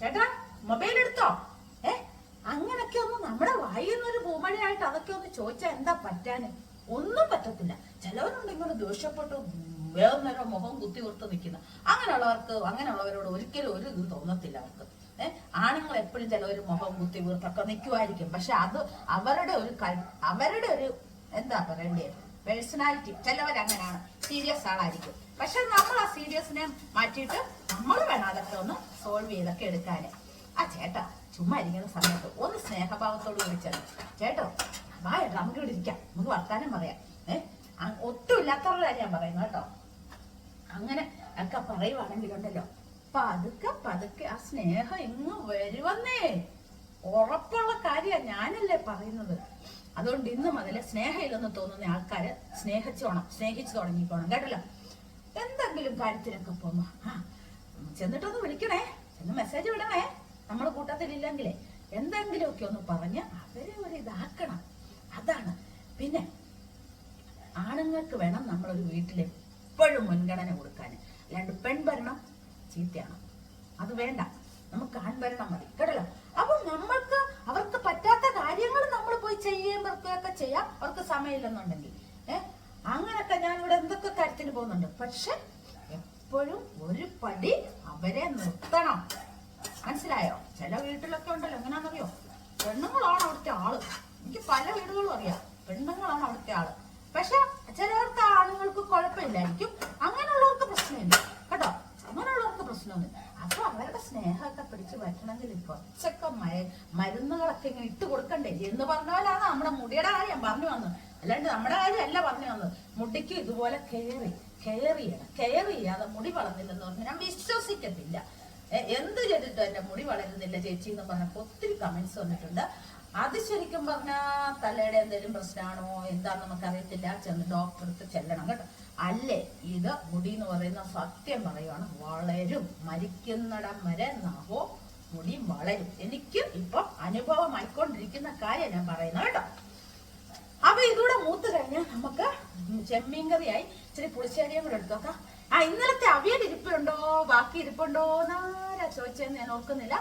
ചേട്ടാ മൊബൈൽ എടുത്തോ? ഏ? അങ്ങനൊക്കെ ഒന്ന് നമ്മുടെ വായുന്നൊരു പൂമഴയായിട്ട് അതൊക്കെ ഒന്ന് ചോദിച്ചാൽ എന്താ പറ്റാന്? ഒന്നും പറ്റത്തില്ല. ചിലവരുണ്ട് ഇങ്ങനെ ദേഷ്യപ്പെട്ട് നേരം മുഖം കുത്തി കൊടുത്ത് നിൽക്കുന്ന. അങ്ങനെയുള്ളവർക്ക് അങ്ങനെയുള്ളവരോട് ഒരിക്കലും ഒരു ഇത് തോന്നത്തില്ല അവർക്ക്. ആണുങ്ങൾ എപ്പോഴും ചില ഒരു മുഖം കുത്തി വീർത്തൊക്കെ നിൽക്കുമായിരിക്കും പക്ഷെ അത് അവരുടെ ഒരു അവരുടെ ഒരു എന്താ പറയണ്ടേ? പേഴ്സണാലിറ്റി ചിലവർ അങ്ങനെയാണ്. സീരിയസ് ആളായിരിക്കും. പക്ഷെ നമ്മൾ ആ സീരിയസിനെ മാറ്റിയിട്ട് നമ്മൾ വേണം അതൊക്കെ ഒന്ന് സോൾവ് ചെയ്തൊക്കെ എടുക്കാൻ ആ ചേട്ടാ ചുമ്മാ ഇരിക്കുന്ന സമയത്ത് ഒന്ന് സ്നേഹഭാവത്തോട് വിളിച്ചത് ചേട്ടോ വാ ഏട്ടാ നമുക്ക് ഇവിടെ ഇരിക്കാം. നമുക്ക് വർത്താനം പറയാം. ഏഹ് ഒട്ടും ഇല്ലാത്തവരുടെ കാര്യം ഞാൻ പറയുന്നത് കേട്ടോ. അങ്ങനെ ഒക്കെ പറയുവാണെങ്കിലുണ്ടല്ലോ. പതുക്കെ പതുക്കെ ആ സ്നേഹം ഇങ്ങ് വരുവന്നേ. ഉറപ്പുള്ള കാര്യ ഞാനല്ലേ പറയുന്നത്. അതുകൊണ്ട് ഇന്ന് മുതൽ സ്നേഹമില്ലെന്ന് തോന്നുന്ന ആൾക്കാര് സ്നേഹിച്ചോണം സ്നേഹിച്ചു തുടങ്ങിക്കോണം കേട്ടല്ലോ? എന്തെങ്കിലും കാര്യത്തിനൊക്കെ പോകുമ്പോ ആ ചെന്നിട്ടൊന്ന് വിളിക്കണേ. ചെന്ന് മെസ്സേജ് വിടണേ. നമ്മുടെ കൂട്ടത്തിലില്ലെങ്കിലേ. എന്തെങ്കിലുമൊക്കെ ഒന്ന് പറഞ്ഞ് അവരെ ഒരു ഇതാക്കണം. അതാണ്. പിന്നെ ആണുങ്ങൾക്ക് വേണം നമ്മളൊരു വീട്ടിൽ എപ്പോഴും മുൻഗണന കൊടുക്കാൻ അല്ലാണ്ട് പെൺഭരണം ചീത്തയാണ്? അത് വേണ്ട. നമുക്ക് ആൺഭരണം മതി. കേട്ടല്ലോ? അപ്പൊ നമ്മൾക്ക് അവർക്ക് പറ്റാത്ത കാര്യങ്ങൾ നമ്മൾ പോയി ചെയ്യുമ്പോഴൊക്കെ ചെയ്യാം. അവർക്ക് സമയമില്ലെന്നുണ്ടെങ്കിൽ. ഏഹ് അങ്ങനൊക്കെ ഞാൻ ഇവിടെ എന്തൊക്കെ കാര്യത്തിന് പോകുന്നുണ്ട്? പക്ഷെ എപ്പോഴും ഒരു പടി അവരെ നിർത്തണം. മനസ്സിലായോ? ചില വീട്ടിലൊക്കെ ഉണ്ടല്ലോ. എങ്ങനെയാണെന്നറിയോ? പെണ്ണുങ്ങളാണ് അവിടുത്തെ ആൾ. എനിക്ക് പല വീടുകളും അറിയാം. പെണ്ണുങ്ങളാണ് അവിടുത്തെ ആൾ. പക്ഷെ ചിലർക്ക് ആണുങ്ങൾക്ക് കുഴപ്പമില്ലായിരിക്കും അങ്ങനെയുള്ളവർക്ക് പ്രശ്നമില്ല. പ്രശ്നമൊന്നും അപ്പൊ അവരുടെ സ്നേഹമൊക്കെ പിടിച്ചു പറ്റണമെങ്കിൽ കുറച്ചൊക്കെ മയ മരുന്നുകളൊക്കെ ഇങ്ങനെ ഇട്ട് കൊടുക്കണ്ടേ? എന്ന് പറഞ്ഞ പോലാണ് നമ്മുടെ മുടിയുടെ കാര്യം പറഞ്ഞു വന്നത്. അല്ലാണ്ട് നമ്മുടെ കാര്യമല്ല പറഞ്ഞു വന്നത്. മുടിക്ക് ഇതുപോലെ കെയറി കയറി കെയർ ചെയ്യാതെ മുടി വളർന്നില്ലെന്ന് പറഞ്ഞാൽ ഞാൻ വിശ്വസിക്കത്തില്ല. എന്ത് ചെയ്തിട്ടും എന്റെ മുടി വളരുന്നില്ല ചേച്ചി എന്ന് പറഞ്ഞപ്പോ ഒത്തിരി കമന്റ്സ് വന്നിട്ടുണ്ട്. അത് ശരിക്കും പറഞ്ഞാ തലയുടെ എന്തെങ്കിലും പ്രശ്നമാണോ? എന്താന്ന് നമുക്ക് അറിയത്തില്ല ചെന്ന് ഡോക്ടർ അടുത്ത് ചെല്ലണം കേട്ടോ. അല്ലേ? ഇത് മുടി എന്ന് പറയുന്ന സത്യം പറയുവാണ്. വളരും. മരിക്കുന്നിടം വരെ നാവോ മുടി വളരും. എനിക്ക് ഇപ്പൊ അനുഭവമായിക്കൊണ്ടിരിക്കുന്ന കാര്യം ഞാൻ പറയുന്നത് കേട്ടോ. അപ്പൊ ഇതൂടെ മൂത്ത് കഴിഞ്ഞാൽ നമുക്ക് ചെമ്മീൻ കറിയായി ഇച്ചിരി പുളിശ്ശേരിയും കൂടെ എടുത്തോക്കാം ആ ഇന്നലത്തെ അവിയൽ ഇരിപ്പുണ്ടോ? ബാക്കി ഇരിപ്പുണ്ടോ എന്നാരാ ചോദിച്ചതെന്ന് ഞാൻ നോക്കുന്നില്ല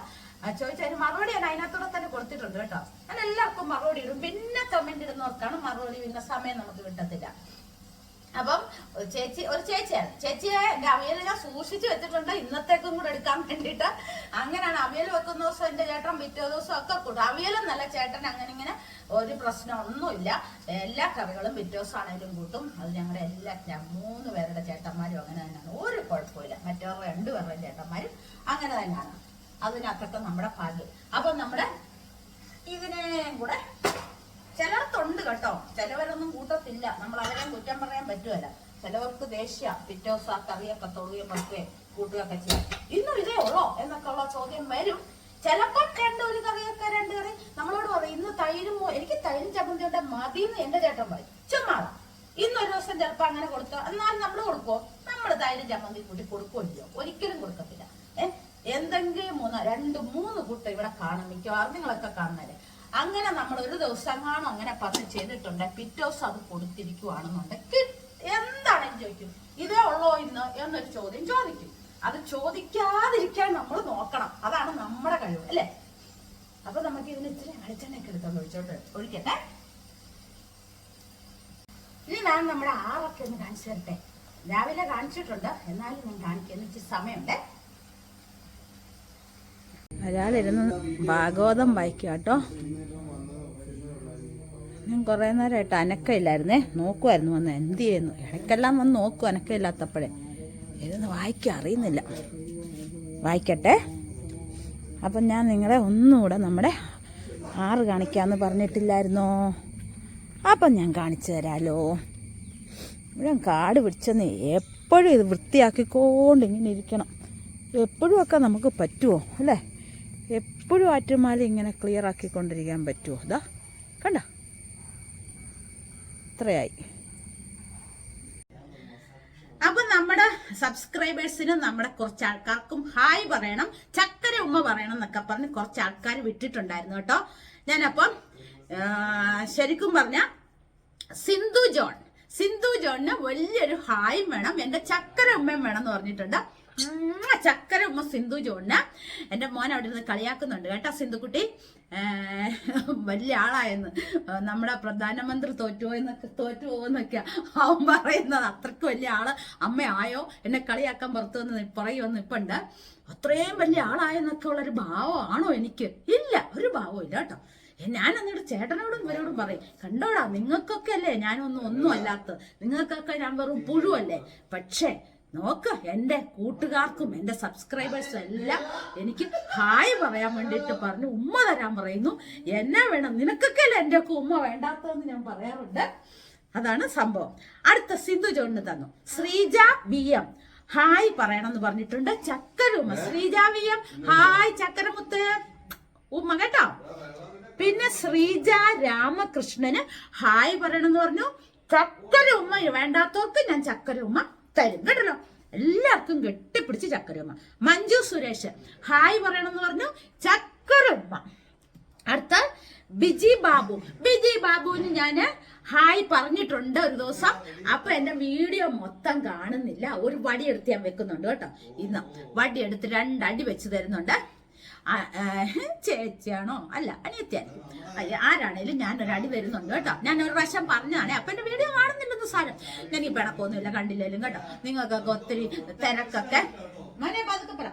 ചോദിച്ചതിന് മറുപടി ഞാൻ അതിനകത്തൂടെ തന്നെ കൊടുത്തിട്ടുണ്ട് കേട്ടോ. ഞാൻ എല്ലാവർക്കും മറുപടി ഇടും. പിന്നെ കമന്റ് ഇടുന്നവർക്കാണ് മറുപടി പിന്നെ സമയം നമുക്ക് കിട്ടത്തില്ല. അപ്പം ചേച്ചി ഒരു ചേച്ചിയാണ്. ചേച്ചിയെ അവിയലിനെ സൂക്ഷിച്ചു വെച്ചിട്ടുണ്ട്. ഇന്നത്തേക്കും കൂടെ എടുക്കാൻ വേണ്ടിയിട്ട്. അങ്ങനെയാണ് അവിയൽ വെക്കുന്ന ദിവസം എന്റെ ചേട്ടൻ പിറ്റേ ദിവസം ഒക്കെ കൂട്ടും. നല്ല ചേട്ടൻ അങ്ങനെ ഇങ്ങനെ ഒരു പ്രശ്നമൊന്നുമില്ല. എല്ലാ കറികളും പിറ്റേ ദിവസം ആണെങ്കിലും കൂട്ടും. അത് ഞങ്ങളുടെ എല്ലാ മൂന്ന് പേരുടെ ചേട്ടന്മാരും അങ്ങനെ തന്നെയാണ്. ഒരു കുഴപ്പമില്ല. മറ്റവരുടെ രണ്ടുപേരുടെ ചേട്ടന്മാരും അങ്ങനെ തന്നെയാണ്. അതിനകത്തൊക്കെ നമ്മുടെ ഭാഗ്യം. അപ്പൊ നമ്മുടെ ഇതിനെയും കൂടെ ചിലർക്കുണ്ട് കേട്ടോ. ചിലവരൊന്നും കൂട്ടത്തില്ല. നമ്മൾ അവരെ കുറ്റം പറയാൻ പറ്റുമല്ല ചിലവർക്ക് ദേഷ്യ പിറ്റേ ദിവസം ആ കറിയൊക്കെ തൊടുകയും പറ്റുക കൂട്ടുകയൊക്കെ ചെയ്യാം. ഇന്നും ഇതേ ഉള്ളോ എന്നൊക്കെ ഉള്ള ചോദ്യം വരും. ചിലപ്പം രണ്ട് ഒരു കറിയൊക്കെ രണ്ട് കറി. നമ്മളോട് പറയും ഇന്ന് തൈരും എനിക്ക് തൈരും ചമ്മന്തിയുടെ മതി എന്ന് എന്റെ ചേട്ടൻ പറയും. ചുമ്മാ ഇന്നൊരു ദിവസം ചിലപ്പോ അങ്ങനെ കൊടുക്കുക എന്നാൽ നമ്മൾ കൊടുക്കുമോ നമ്മൾ തൈരും ചമ്മന്തി കൂട്ടി കൊടുക്കുകയില്ലയോ ഒരിക്കലും കൊടുക്കത്തില്ല. എന്തെങ്കിലും മൂന്ന് രണ്ട് മൂന്ന് കൂട്ടം ഇവിടെ കാണും. മിക്കവാറും നിങ്ങളൊക്കെ കാണുന്നല്ലേ അങ്ങനെ നമ്മൾ ഒരു ദിവസം അങ്ങനെ പത്ത് ചെയ്തിട്ടുണ്ട് പിറ്റേ ദിവസം അത് കൊടുത്തിരിക്കുവാണെന്നുണ്ടെങ്കിൽ എന്താണെന്ന് ചോദിക്കും. ഇതേ ഉള്ളോ ഇന്ന് എന്നൊരു ചോദ്യം ചോദിക്കും. അത് ചോദിക്കാതിരിക്കാൻ നമ്മൾ നോക്കണം. അതാണ് നമ്മുടെ കഴിവ് അല്ലേ? അപ്പൊ നമുക്ക് ഇതിന് ഇത്തിരി വെളിച്ചെണ്ണയൊക്കെ എടുത്തൊന്ന് ഒഴിച്ചോട്ട്. ഒഴിക്കട്ടെ. ഇനി ഞാൻ നമ്മുടെ ആറൊക്കെ ഒന്ന് കാണിച്ചു തരട്ടെ. രാവിലെ കാണിച്ചിട്ടുണ്ട്. എന്നാലും ഞാൻ കാണിക്കുന്ന സമയമുണ്ടേ. ഒരാളിരുന്ന് ഭാഗവതം വായിക്കുക കേട്ടോ. ഞാൻ കുറേ നേരമായിട്ട് അനക്കമില്ലായിരുന്നേ. നോക്കുമായിരുന്നു വന്ന് എന്ത് ചെയ്യുന്നു? ഇടയ്ക്കെല്ലാം വന്ന് നോക്കും അനക്കമില്ലാത്തപ്പോഴേ. ഇരുന്ന് വായിക്കാൻ അറിയുന്നില്ല. വായിക്കട്ടെ. അപ്പം ഞാൻ നിങ്ങളെ ഒന്നുകൂടെ നമ്മുടെ ആറ് കാണിക്കാമെന്ന് പറഞ്ഞിട്ടില്ലായിരുന്നോ? അപ്പം ഞാൻ കാണിച്ചു തരാലോ. ഇവിടെ കാട് പിടിച്ചെന്ന് എപ്പോഴും ഇത് വൃത്തിയാക്കിക്കൊണ്ട് ഇങ്ങനെ ഇരിക്കണം. എപ്പോഴും ഒക്കെ നമുക്ക് പറ്റുമോ? അല്ലേ? എപ്പോഴും ആറ്റുമാല ഇങ്ങനെ ക്ലിയർ ആക്കിക്കൊണ്ടിരിക്കാൻ പറ്റുമോ ഇതാ കണ്ട? ഇത്രയായി. അപ്പൊ നമ്മുടെ സബ്സ്ക്രൈബേഴ്സിനും നമ്മുടെ കുറച്ച് ആൾക്കാർക്കും ഹായ് പറയണം ചക്കര ഉമ്മ പറയണം എന്നൊക്കെ പറഞ്ഞ് കുറച്ച് ആൾക്കാർ വിട്ടിട്ടുണ്ടായിരുന്നു കേട്ടോ. ഞാനപ്പം ശരിക്കും പറഞ്ഞ സിന്ധു ജോൺ. സിന്ധു ജോണിന് വലിയൊരു ഹായും വേണം എന്റെ ചക്കര ഉമ്മയും വേണം എന്ന് പറഞ്ഞിട്ടുണ്ട്. ചക്കര ഉമ്മ സിന്ധു ജോണിന് എന്റെ മോൻ അവിടെ നിന്ന് കളിയാക്കുന്നുണ്ട് കേട്ടോ സിന്ധുക്കുട്ടി. വലിയ ആളായെന്ന്. നമ്മുടെ പ്രധാനമന്ത്രി തോറ്റുപോയെന്നൊക്കെ തോറ്റു പോകുന്നൊക്കെയാ അവൻ പറയുന്നത് അത്രയ്ക്ക് വലിയ ആൾ. അമ്മയായോ എന്നെ കളിയാക്കാൻ പുറത്തു വന്ന് പറയുമെന്ന് ഇപ്പുണ്ട് അത്രയും വലിയ ആളായെന്നൊക്കെ ഉള്ളൊരു ഭാവമാണോ എനിക്ക്? ഇല്ല ഒരു ഭാവം ഇല്ല കേട്ടോ. ഞാൻ ചേട്ടനോടും ഇവരോടും പറയും കണ്ടോടാ നിങ്ങൾക്കൊക്കെ അല്ലേ ഞാനൊന്നും ഒന്നും അല്ലാത്തത് നിങ്ങൾക്കൊക്കെ ഞാൻ വെറും പുഴുവല്ലേ? പക്ഷേ നോക്ക് എന്റെ കൂട്ടുകാർക്കും എന്റെ സബ്സ്ക്രൈബേഴ്സും എല്ലാം എനിക്ക് ഹായ് പറയാൻ വേണ്ടിയിട്ട് പറഞ്ഞു ഉമ്മ തരാൻ പറയുന്നു. എന്നെ വേണം നിനക്കൊക്കെ അല്ലേ എന്റെ ഒക്കെ ഉമ്മ വേണ്ടാത്തതെന്ന് ഞാൻ പറയാറുണ്ട്. അതാണ് സംഭവം. അടുത്ത സിന്ധു ജോണിന് തന്നു. Sreeja V M. ഹായ് പറയണമെന്ന് പറഞ്ഞിട്ടുണ്ട്. ചക്കരുമ്മ. Sreeja V M. ഹായ് ചക്കരമുത്ത്. ഉമ്മ കേട്ടോ? പിന്നെ ശ്രീജ രാമകൃഷ്ണന് ഹായ് പറയണമെന്ന് പറഞ്ഞു. ചക്കര ഉമ്മ വേണ്ടാത്തവർക്ക് ഞാൻ ചക്കര ഉമ്മ തരും കേട്ടല്ലോ? എല്ലാവർക്കും കെട്ടിപ്പിടിച്ച് ചക്കരമ്മ മഞ്ജു സുരേഷ് ഹായ് പറയണമെന്ന് പറഞ്ഞു. ചക്കരമ്മ അടുത്ത ബിജി ബാബു. ബിജി ബാബുവിന് ഞാൻ ഹായ് പറഞ്ഞിട്ടുണ്ട് ഒരു ദിവസം. അപ്പൊ എന്റെ വീഡിയോ മൊത്തം കാണുന്നില്ല. ഒരു വടി എടുത്ത് ഞാൻ വെക്കുന്നുണ്ട് കേട്ടോ. ഇന്ന് വടി എടുത്ത് രണ്ടടി വെച്ച് തരുന്നുണ്ട്. ചേച്ചിയാണോ? അല്ല അനിയത്തിയായിരിക്കും അല്ല ആരാണേലും ഞാൻ ഒരടി വരുന്നുണ്ട് കേട്ടോ. ഞാൻ ഒരു പ്രാവശ്യം പറഞ്ഞാണേ അപ്പൊ എന്റെ വീഡിയോ കാണുന്നില്ലെന്ന് സാരം ഞാൻ ഈ പിണക്കൊന്നുമില്ല കണ്ടില്ലേലും കേട്ടോ? നിങ്ങൾക്കൊക്കെ ഒത്തിരി തിരക്കൊക്കെ. പതുക്കെ പറ.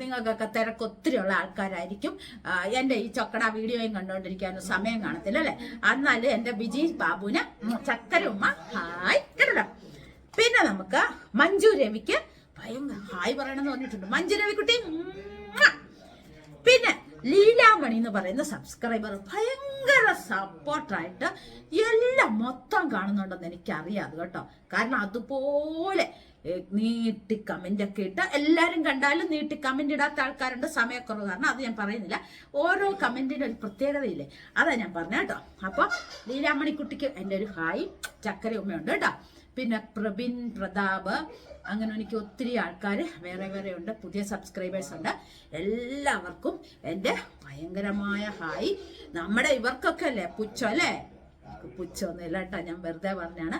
നിങ്ങൾക്കൊക്കെ തിരക്ക് ഒത്തിരി ഉള്ള ആൾക്കാരായിരിക്കും. എന്റെ ഈ ചൊക്കട വീഡിയോയും കണ്ടുകൊണ്ടിരിക്കാനും സമയം കാണത്തില്ല അല്ലേ? എന്നാലും എന്റെ ബിജി ബാബുവിന് ചക്കര ഉമ്മ ഹായ് കേട്ടോ പിന്നെ നമുക്ക് മഞ്ജു രവിക്ക് ഭയങ്കര ഹായ് പറയണമെന്ന് പറഞ്ഞിട്ടുണ്ട്. മഞ്ജു രവിക്കുട്ടി പിന്നെ ലീലാമണി എന്ന് പറയുന്ന സബ്സ്ക്രൈബർ ഭയങ്കര സപ്പോർട്ടായിട്ട് എല്ലാം മൊത്തം കാണുന്നുണ്ടെന്ന് എനിക്കറിയാം കേട്ടോ. കാരണം അതുപോലെ നീട്ടി കമന്റ് ഒക്കെ ഇട്ട് എല്ലാരും കണ്ടാലും നീട്ടി കമന്റ് ഇടാത്ത ആൾക്കാരുണ്ട്. സമയക്കുറവ് കാരണം അത് ഞാൻ പറയുന്നില്ല. ഓരോ കമന്റിന്റെ ഒരു പ്രത്യേകതയില്ലേ? അതാ ഞാൻ പറഞ്ഞ കേട്ടോ. അപ്പൊ ലീലാമണിക്കുട്ടിക്ക് എന്റെ ഒരു ഹായ് ചക്കര ഉമ്മയുണ്ട് കേട്ടോ. പിന്നെ പ്രബിൻ പ്രതാപ് അങ്ങനെ എനിക്ക് ഒത്തിരി ആൾക്കാർ വേറെ വേറെ ഉണ്ട് പുതിയ സബ്സ്ക്രൈബേഴ്സ് ഉണ്ട്. എല്ലാവർക്കും എന്റെ ഭയങ്കരമായ ഹായ്. നമ്മുടെ ഇവർക്കൊക്കെ അല്ലേ പുച്ഛം അല്ലേ? പുച്ഛമൊന്നുമില്ല കേട്ടോ ഞാൻ വെറുതെ പറഞ്ഞാണ്.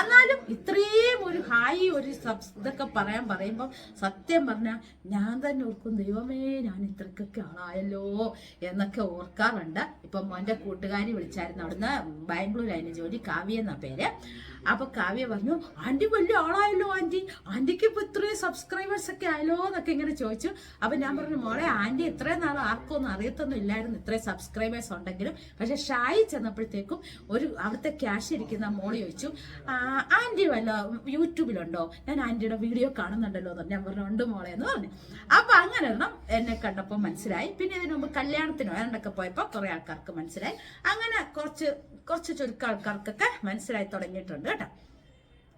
എന്നാലും ഇത്രയും ഒരു ഹായ് ഒരു സബ്സ് ഇതൊക്കെ പറയാൻ പറയുമ്പോൾ സത്യം പറഞ്ഞാൽ ഞാൻ തന്നെ ഓർക്കും ദൈവമേ ഞാൻ ഇത്രക്കൊക്കെ ആളായല്ലോ എന്നൊക്കെ ഓർക്കാറുണ്ട്. ഇപ്പം മോന്റെ കൂട്ടുകാരി വിളിച്ചായിരുന്നു അവിടുന്ന് ബാംഗ്ലൂരായിരുന്നു ജോലി കാവ്യ എന്ന പേര്. അപ്പൊ കാവ്യ പറഞ്ഞു ആന്റി വലിയ ആളായല്ലോ ആന്റി. ആന്റിക്ക് ഇപ്പൊ ഇത്രയും സബ്സ്ക്രൈബേഴ്സ് ഒക്കെ ആയല്ലോ എന്നൊക്കെ ഇങ്ങനെ ചോദിച്ചു. അപ്പൊ ഞാൻ പറഞ്ഞു മോളെ ആന്റി ഇത്രയും നാൾ ആർക്കും ഒന്നും അറിയത്തൊന്നും ഇല്ലായിരുന്നു. ഇത്രയും സബ്സ്ക്രൈബേഴ്സ് ഉണ്ടെങ്കിലും. പക്ഷെ ഷായി ചെന്നപ്പോഴത്തേക്കും ഒരു അവിടുത്തെ ക്യാഷ് ഇരിക്കുന്ന മോൾ ചോദിച്ചു "ആ, ആന്റി വല്ല യൂട്യൂബിലുണ്ടോ? ഞാൻ ആന്റിയുടെ വീഡിയോ കാണുന്നുണ്ടല്ലോ എന്ന്. ഞാൻ പറഞ്ഞു ഉണ്ട് മോളെ എന്ന് പറഞ്ഞു. അപ്പൊ അങ്ങനെ ഒരെണ്ണം എന്നെ കണ്ടപ്പോൾ മനസ്സിലായി. പിന്നെ ഇതിനു മുമ്പ് കല്യാണത്തിനോ ഏതാണ്ടൊക്കെ പോയപ്പോൾ കുറെ ആൾക്കാർക്ക് മനസ്സിലായി. അങ്ങനെ കുറച്ച് കുറച്ച് ചുരുക്കം ആൾക്കാർക്കൊക്കെ മനസ്സിലായി തുടങ്ങിയിട്ടുണ്ട്. കേട്ടോ.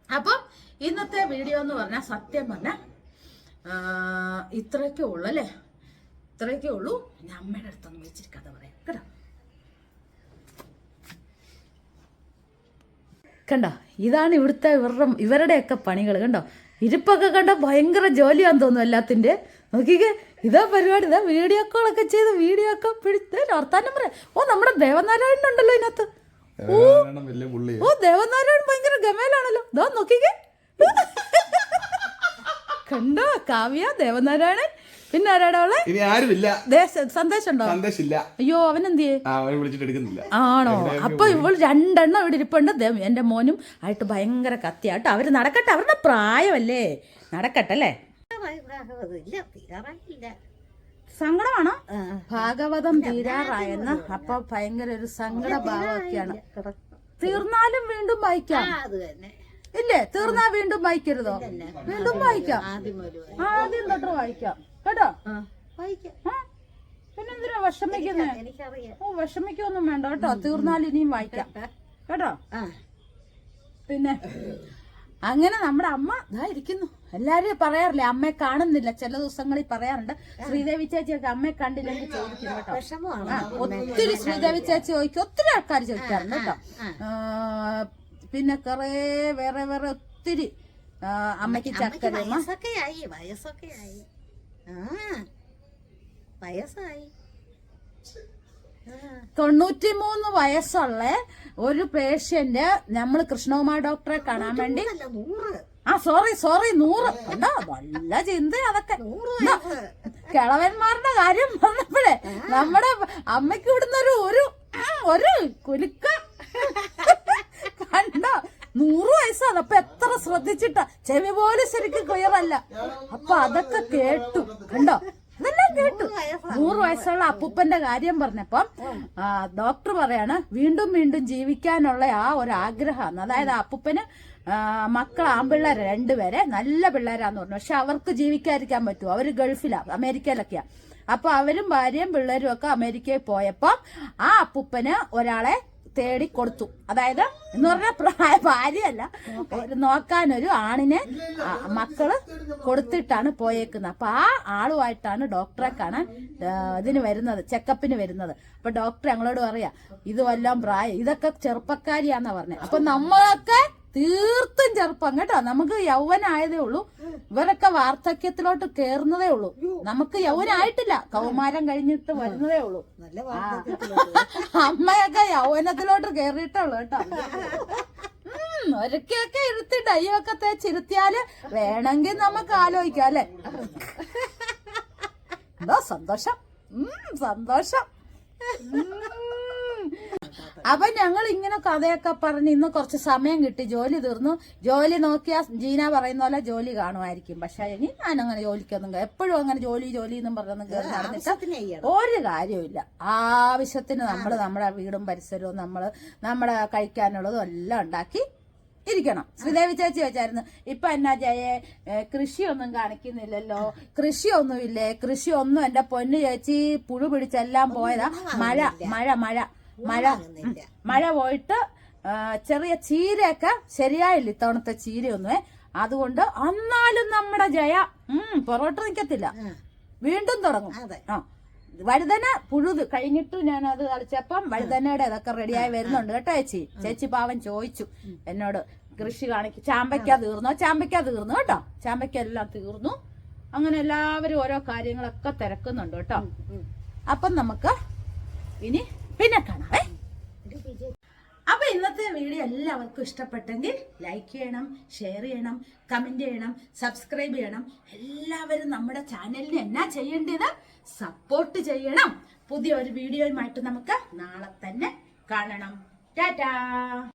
അപ്പം ഇന്നത്തെ വീഡിയോ എന്ന് പറഞ്ഞാൽ സത്യം പറഞ്ഞാൽ ഇത്രയൊക്കെ ഉള്ളു അല്ലേ? ഇത്രയൊക്കെ ഉള്ളൂ. ഞാൻ അമ്മയുടെ അടുത്തൊന്ന് വെച്ചിട്ട് കഥ പറയാം. കേട്ടോ. കണ്ടോ? ഇതാണ് ഇവിടുത്തെ ഇവരുടെ ഇവരുടെയൊക്കെ പണികൾ കണ്ടോ? ഇരിപ്പൊക്കെ കണ്ടോ? ഭയങ്കര ജോലിയാന്ന് തോന്നുന്നു എല്ലാത്തിന്റെ. നോക്കിക്കേ ഇതാ പരിപാടി ഇതാ വീഡിയോ കോളൊക്കെ ചെയ്ത് വീഡിയോ ഒക്കെ പിടിച്ച് വർത്താനം പറയാം. ഓ നമ്മുടെ ദേവനാരായണൻ ഉണ്ടല്ലോ ഇതിനകത്ത്. ഓ ദേവനാരായണൻ ഭയങ്കര ഗമേലാണല്ലോ ദാ നോക്കിക്കേ കണ്ടോ കാവ്യ ദേവനാരായണൻ പിന്നെ ആരാടാ അവളെ ഇനി ആരുമില്ല സന്ദേശം ഉണ്ടോ സന്ദേശമില്ല അയ്യോ അവൻ എന്തിയെ അവനെ വിളിച്ചിട്ട് എടുക്കുന്നില്ല ആണോ അപ്പൊ ഇവൾ രണ്ടെണ്ണം ഇവിടെ ഇരിപ്പുണ്ട് എന്റെ മോനും ആയിട്ട് ഭയങ്കര കത്തിയാട്ടോ അവർ നടക്കട്ടെ അവരുടെ പ്രായമല്ലേ നടക്കട്ടെ അല്ലേ സങ്കടമാണോ? ഭാഗവതം തീരാറായെന്ന്. അപ്പൊ ഭയങ്കര ഒരു സങ്കട ഭാവമൊക്കെയാണ് തീർന്നാലും വീണ്ടും വായിക്കാം. ഇല്ലേ? തീർന്നാ വീണ്ടും വായിക്കരുതോ? വീണ്ടും വായിക്കാം. ആദ്യം ഒരു ആദ്യം തൊട്ട് വായിക്കാം. കേട്ടോ? പിന്നെന്തിനാ വിഷമിക്കുന്നേ? ഓ വിഷമിക്കൊന്നും വേണ്ട. കേട്ടോ? തീർന്നാൽ ഇനിയും വായിക്കാം. കേട്ടോ? പിന്നെ അങ്ങനെ നമ്മുടെ അമ്മ ഇതാ ഇരിക്കുന്നു. എല്ലാരും പറയാറില്ലേ അമ്മയെ കാണുന്നില്ല. ചില ദിവസങ്ങളിൽ പറയാറുണ്ട് ശ്രീദേവി ചേച്ചിയൊക്കെ അമ്മയെ കണ്ടില്ലെങ്കിൽ ചോദിക്കും കേട്ടോ. ഒത്തിരി ശ്രീദേവി ചേച്ചി ചോദിക്കും ഒത്തിരി ആൾക്കാർ ചോദിക്കാറുണ്ട് കേട്ടോ. പിന്നെ കുറെ വേറെ വേറെ ഒത്തിരി അമ്മയ്ക്ക് ചക്കരമ്മ വയസ്സൊക്കെ ആയി വയസ്സൊക്കെ ആയി. വയസ്സായി. ആ. തൊണ്ണൂറ്റിമൂന്ന് വയസ്സുള്ള ഒരു പേഷ്യന്റ് നമ്മൾ കൃഷ്ണകുമാർ ഡോക്ടറെ കാണാൻ വേണ്ടി നൂറ്. ആ സോറി സോറി നൂറ്. കണ്ടോ നല്ല ചിന്ത അതൊക്കെ. കിളവന്മാരുടെ കാര്യം വന്നപ്പോഴേ നമ്മുടെ അമ്മയ്ക്ക് ഇവിടുന്ന് ഒരു ഒരു ഒരു കുലുക്ക. കണ്ടോ? നൂറ് വയസ്സാണ് അപ്പൊ എത്ര ശ്രദ്ധിച്ചിട്ട? ചെവി പോലും ശരിക്കും ക്ലിയറല്ല അപ്പൊ അതൊക്കെ കേട്ടു. കണ്ടോ? അതെല്ലാം കേട്ടു. നൂറ് വയസ്സുള്ള അപ്പൂപ്പന്റെ കാര്യം പറഞ്ഞപ്പം ഡോക്ടർ പറയാണ് വീണ്ടും വീണ്ടും ജീവിക്കാനുള്ള ആ ഒരു ആഗ്രഹമാണ്. അതായത് അപ്പൂപ്പന് മക്കൾ ആൺപിള്ളേരെ രണ്ടുപേരെ നല്ല പിള്ളേരാന്ന് പറഞ്ഞു. പക്ഷെ അവർക്ക് ജീവിക്കാതിരിക്കാൻ പറ്റുമോ? അവർ ഗൾഫിലാണ് അമേരിക്കയിലൊക്കെയാ. അപ്പൊ അവരും ഭാര്യയും പിള്ളേരും ഒക്കെ അമേരിക്കയിൽ പോയപ്പോ ആ അപ്പൂപ്പന് ഒരാളെ തേടി കൊടുത്തു. അതായത് എന്ന് പറഞ്ഞാൽ പ്രായ ഭാര്യയല്ല. ഒരു നോക്കാനൊരു ആണിനെ മക്കൾ കൊടുത്തിട്ടാണ് പോയേക്കുന്നത്. അപ്പൊ ആ ആളുമായിട്ടാണ് ഡോക്ടറെ കാണാൻ ഇതിന് വരുന്നത് ചെക്കപ്പിന് വരുന്നത്. അപ്പൊ ഡോക്ടർ ഞങ്ങളോട് പറയാ ഇത് വല്ലതും പ്രായം ഇതൊക്കെ ചെറുപ്പക്കാരിയാന്നാ പറഞ്ഞത് അപ്പൊ നമ്മളൊക്കെ തീർത്തും ചെറുപ്പം കേട്ടോ. നമുക്ക് യൗവനായതേ ഉള്ളൂ. ഇവരൊക്കെ വാർദ്ധക്യത്തിലോട്ട് കേറുന്നതേ ഉള്ളൂ. നമുക്ക് യൗവനായിട്ടില്ല. കൗമാരം കഴിഞ്ഞിട്ട് വരുന്നതേ ഉള്ളൂ. അമ്മയൊക്കെ യൗവനത്തിലോട്ട് കേറിയിട്ടുള്ളു കേട്ടോ. ഒരക്കൊക്കെ ഇരുത്തി ഡയ്യൊക്കെ തേച്ചിരുത്തിയാൽ വേണമെങ്കിൽ നമുക്ക് ആലോചിക്കാം അല്ലെ? എന്താ സന്തോഷം. ഉം, സന്തോഷം. അപ്പൊ ഞങ്ങൾ ഇങ്ങനെ കഥയൊക്കെ പറഞ്ഞ് ഇന്ന് കുറച്ച് സമയം കിട്ടി ജോലി തീർന്നു. ജോലി നോക്കിയാ ജീന പറയുന്ന പോലെ ജോലി കാണുമായിരിക്കും. പക്ഷെ ഇനി ഞാൻ അങ്ങനെ ജോലിക്കൊന്നും എപ്പോഴും അങ്ങനെ ജോലി ജോലി എന്നും പറഞ്ഞൊന്നും കയറി നടന്നിട്ട് ഒരു കാര്യമില്ല ആവശ്യത്തിന് നമ്മൾ നമ്മുടെ വീടും പരിസരവും നമ്മൾ നമ്മുടെ കഴിക്കാനുള്ളതും എല്ലാം ഉണ്ടാക്കി ഇരിക്കണം. ശ്രീദേവി ചേച്ചി വെച്ചായിരുന്നു ഇപ്പൊ എന്നാ ജയെ കൃഷിയൊന്നും കാണിക്കുന്നില്ലല്ലോ. കൃഷിയൊന്നുമില്ലേ? കൃഷിയൊന്നും എന്റെ പൊന്നു ചേച്ചി പുഴു പിടിച്ചെല്ലാം പോയതാ. മഴ മഴ മഴ. മഴ മഴ പോയിട്ട് ചെറിയ ചീരയൊക്കെ ശരിയായില്ല ഇത്തവണത്തെ ചീരയൊന്നുമേ. അതുകൊണ്ട് അന്നാലും നമ്മുടെ ജയ ഉം പൊറോട്ട നിക്കത്തില്ല. വീണ്ടും തുടങ്ങും. ആ. വഴുതന പുഴുത് കഴിഞ്ഞിട്ട് ഞാൻ അത് കളിച്ചപ്പം വഴുതനയുടെ ഇതൊക്കെ റെഡിയായി വരുന്നുണ്ട് കേട്ടോ ചേച്ചി. ചേച്ചി പാവൻ ചോദിച്ചു. എന്നോട് കൃഷി കാണിക്കും ചാമ്പയ്ക്ക തീർന്നോ? ചാമ്പയ്ക്ക തീർന്നു കേട്ടോ. ചാമ്പയ്ക്ക എല്ലാം തീർന്നു. അങ്ങനെ എല്ലാവരും ഓരോ കാര്യങ്ങളൊക്കെ തിരക്കുന്നുണ്ട് കേട്ടോ. അപ്പം നമുക്ക് ഇനി പിന്നെ കാണാവേ അപ്പൊ ഇന്നത്തെ വീഡിയോ എല്ലാവർക്കും ഇഷ്ടപ്പെട്ടെങ്കിൽ ലൈക്ക് ചെയ്യണം ഷെയർ ചെയ്യണം കമന്റ് ചെയ്യണം സബ്സ്ക്രൈബ് ചെയ്യണം. എല്ലാവരും നമ്മുടെ ചാനലിന് എന്നാ ചെയ്യേണ്ടത്? സപ്പോർട്ട് ചെയ്യണം. പുതിയ ഒരു വീഡിയോയുമായിട്ട് നമുക്ക് നാളെ തന്നെ കാണണം. ടാറ്റാ!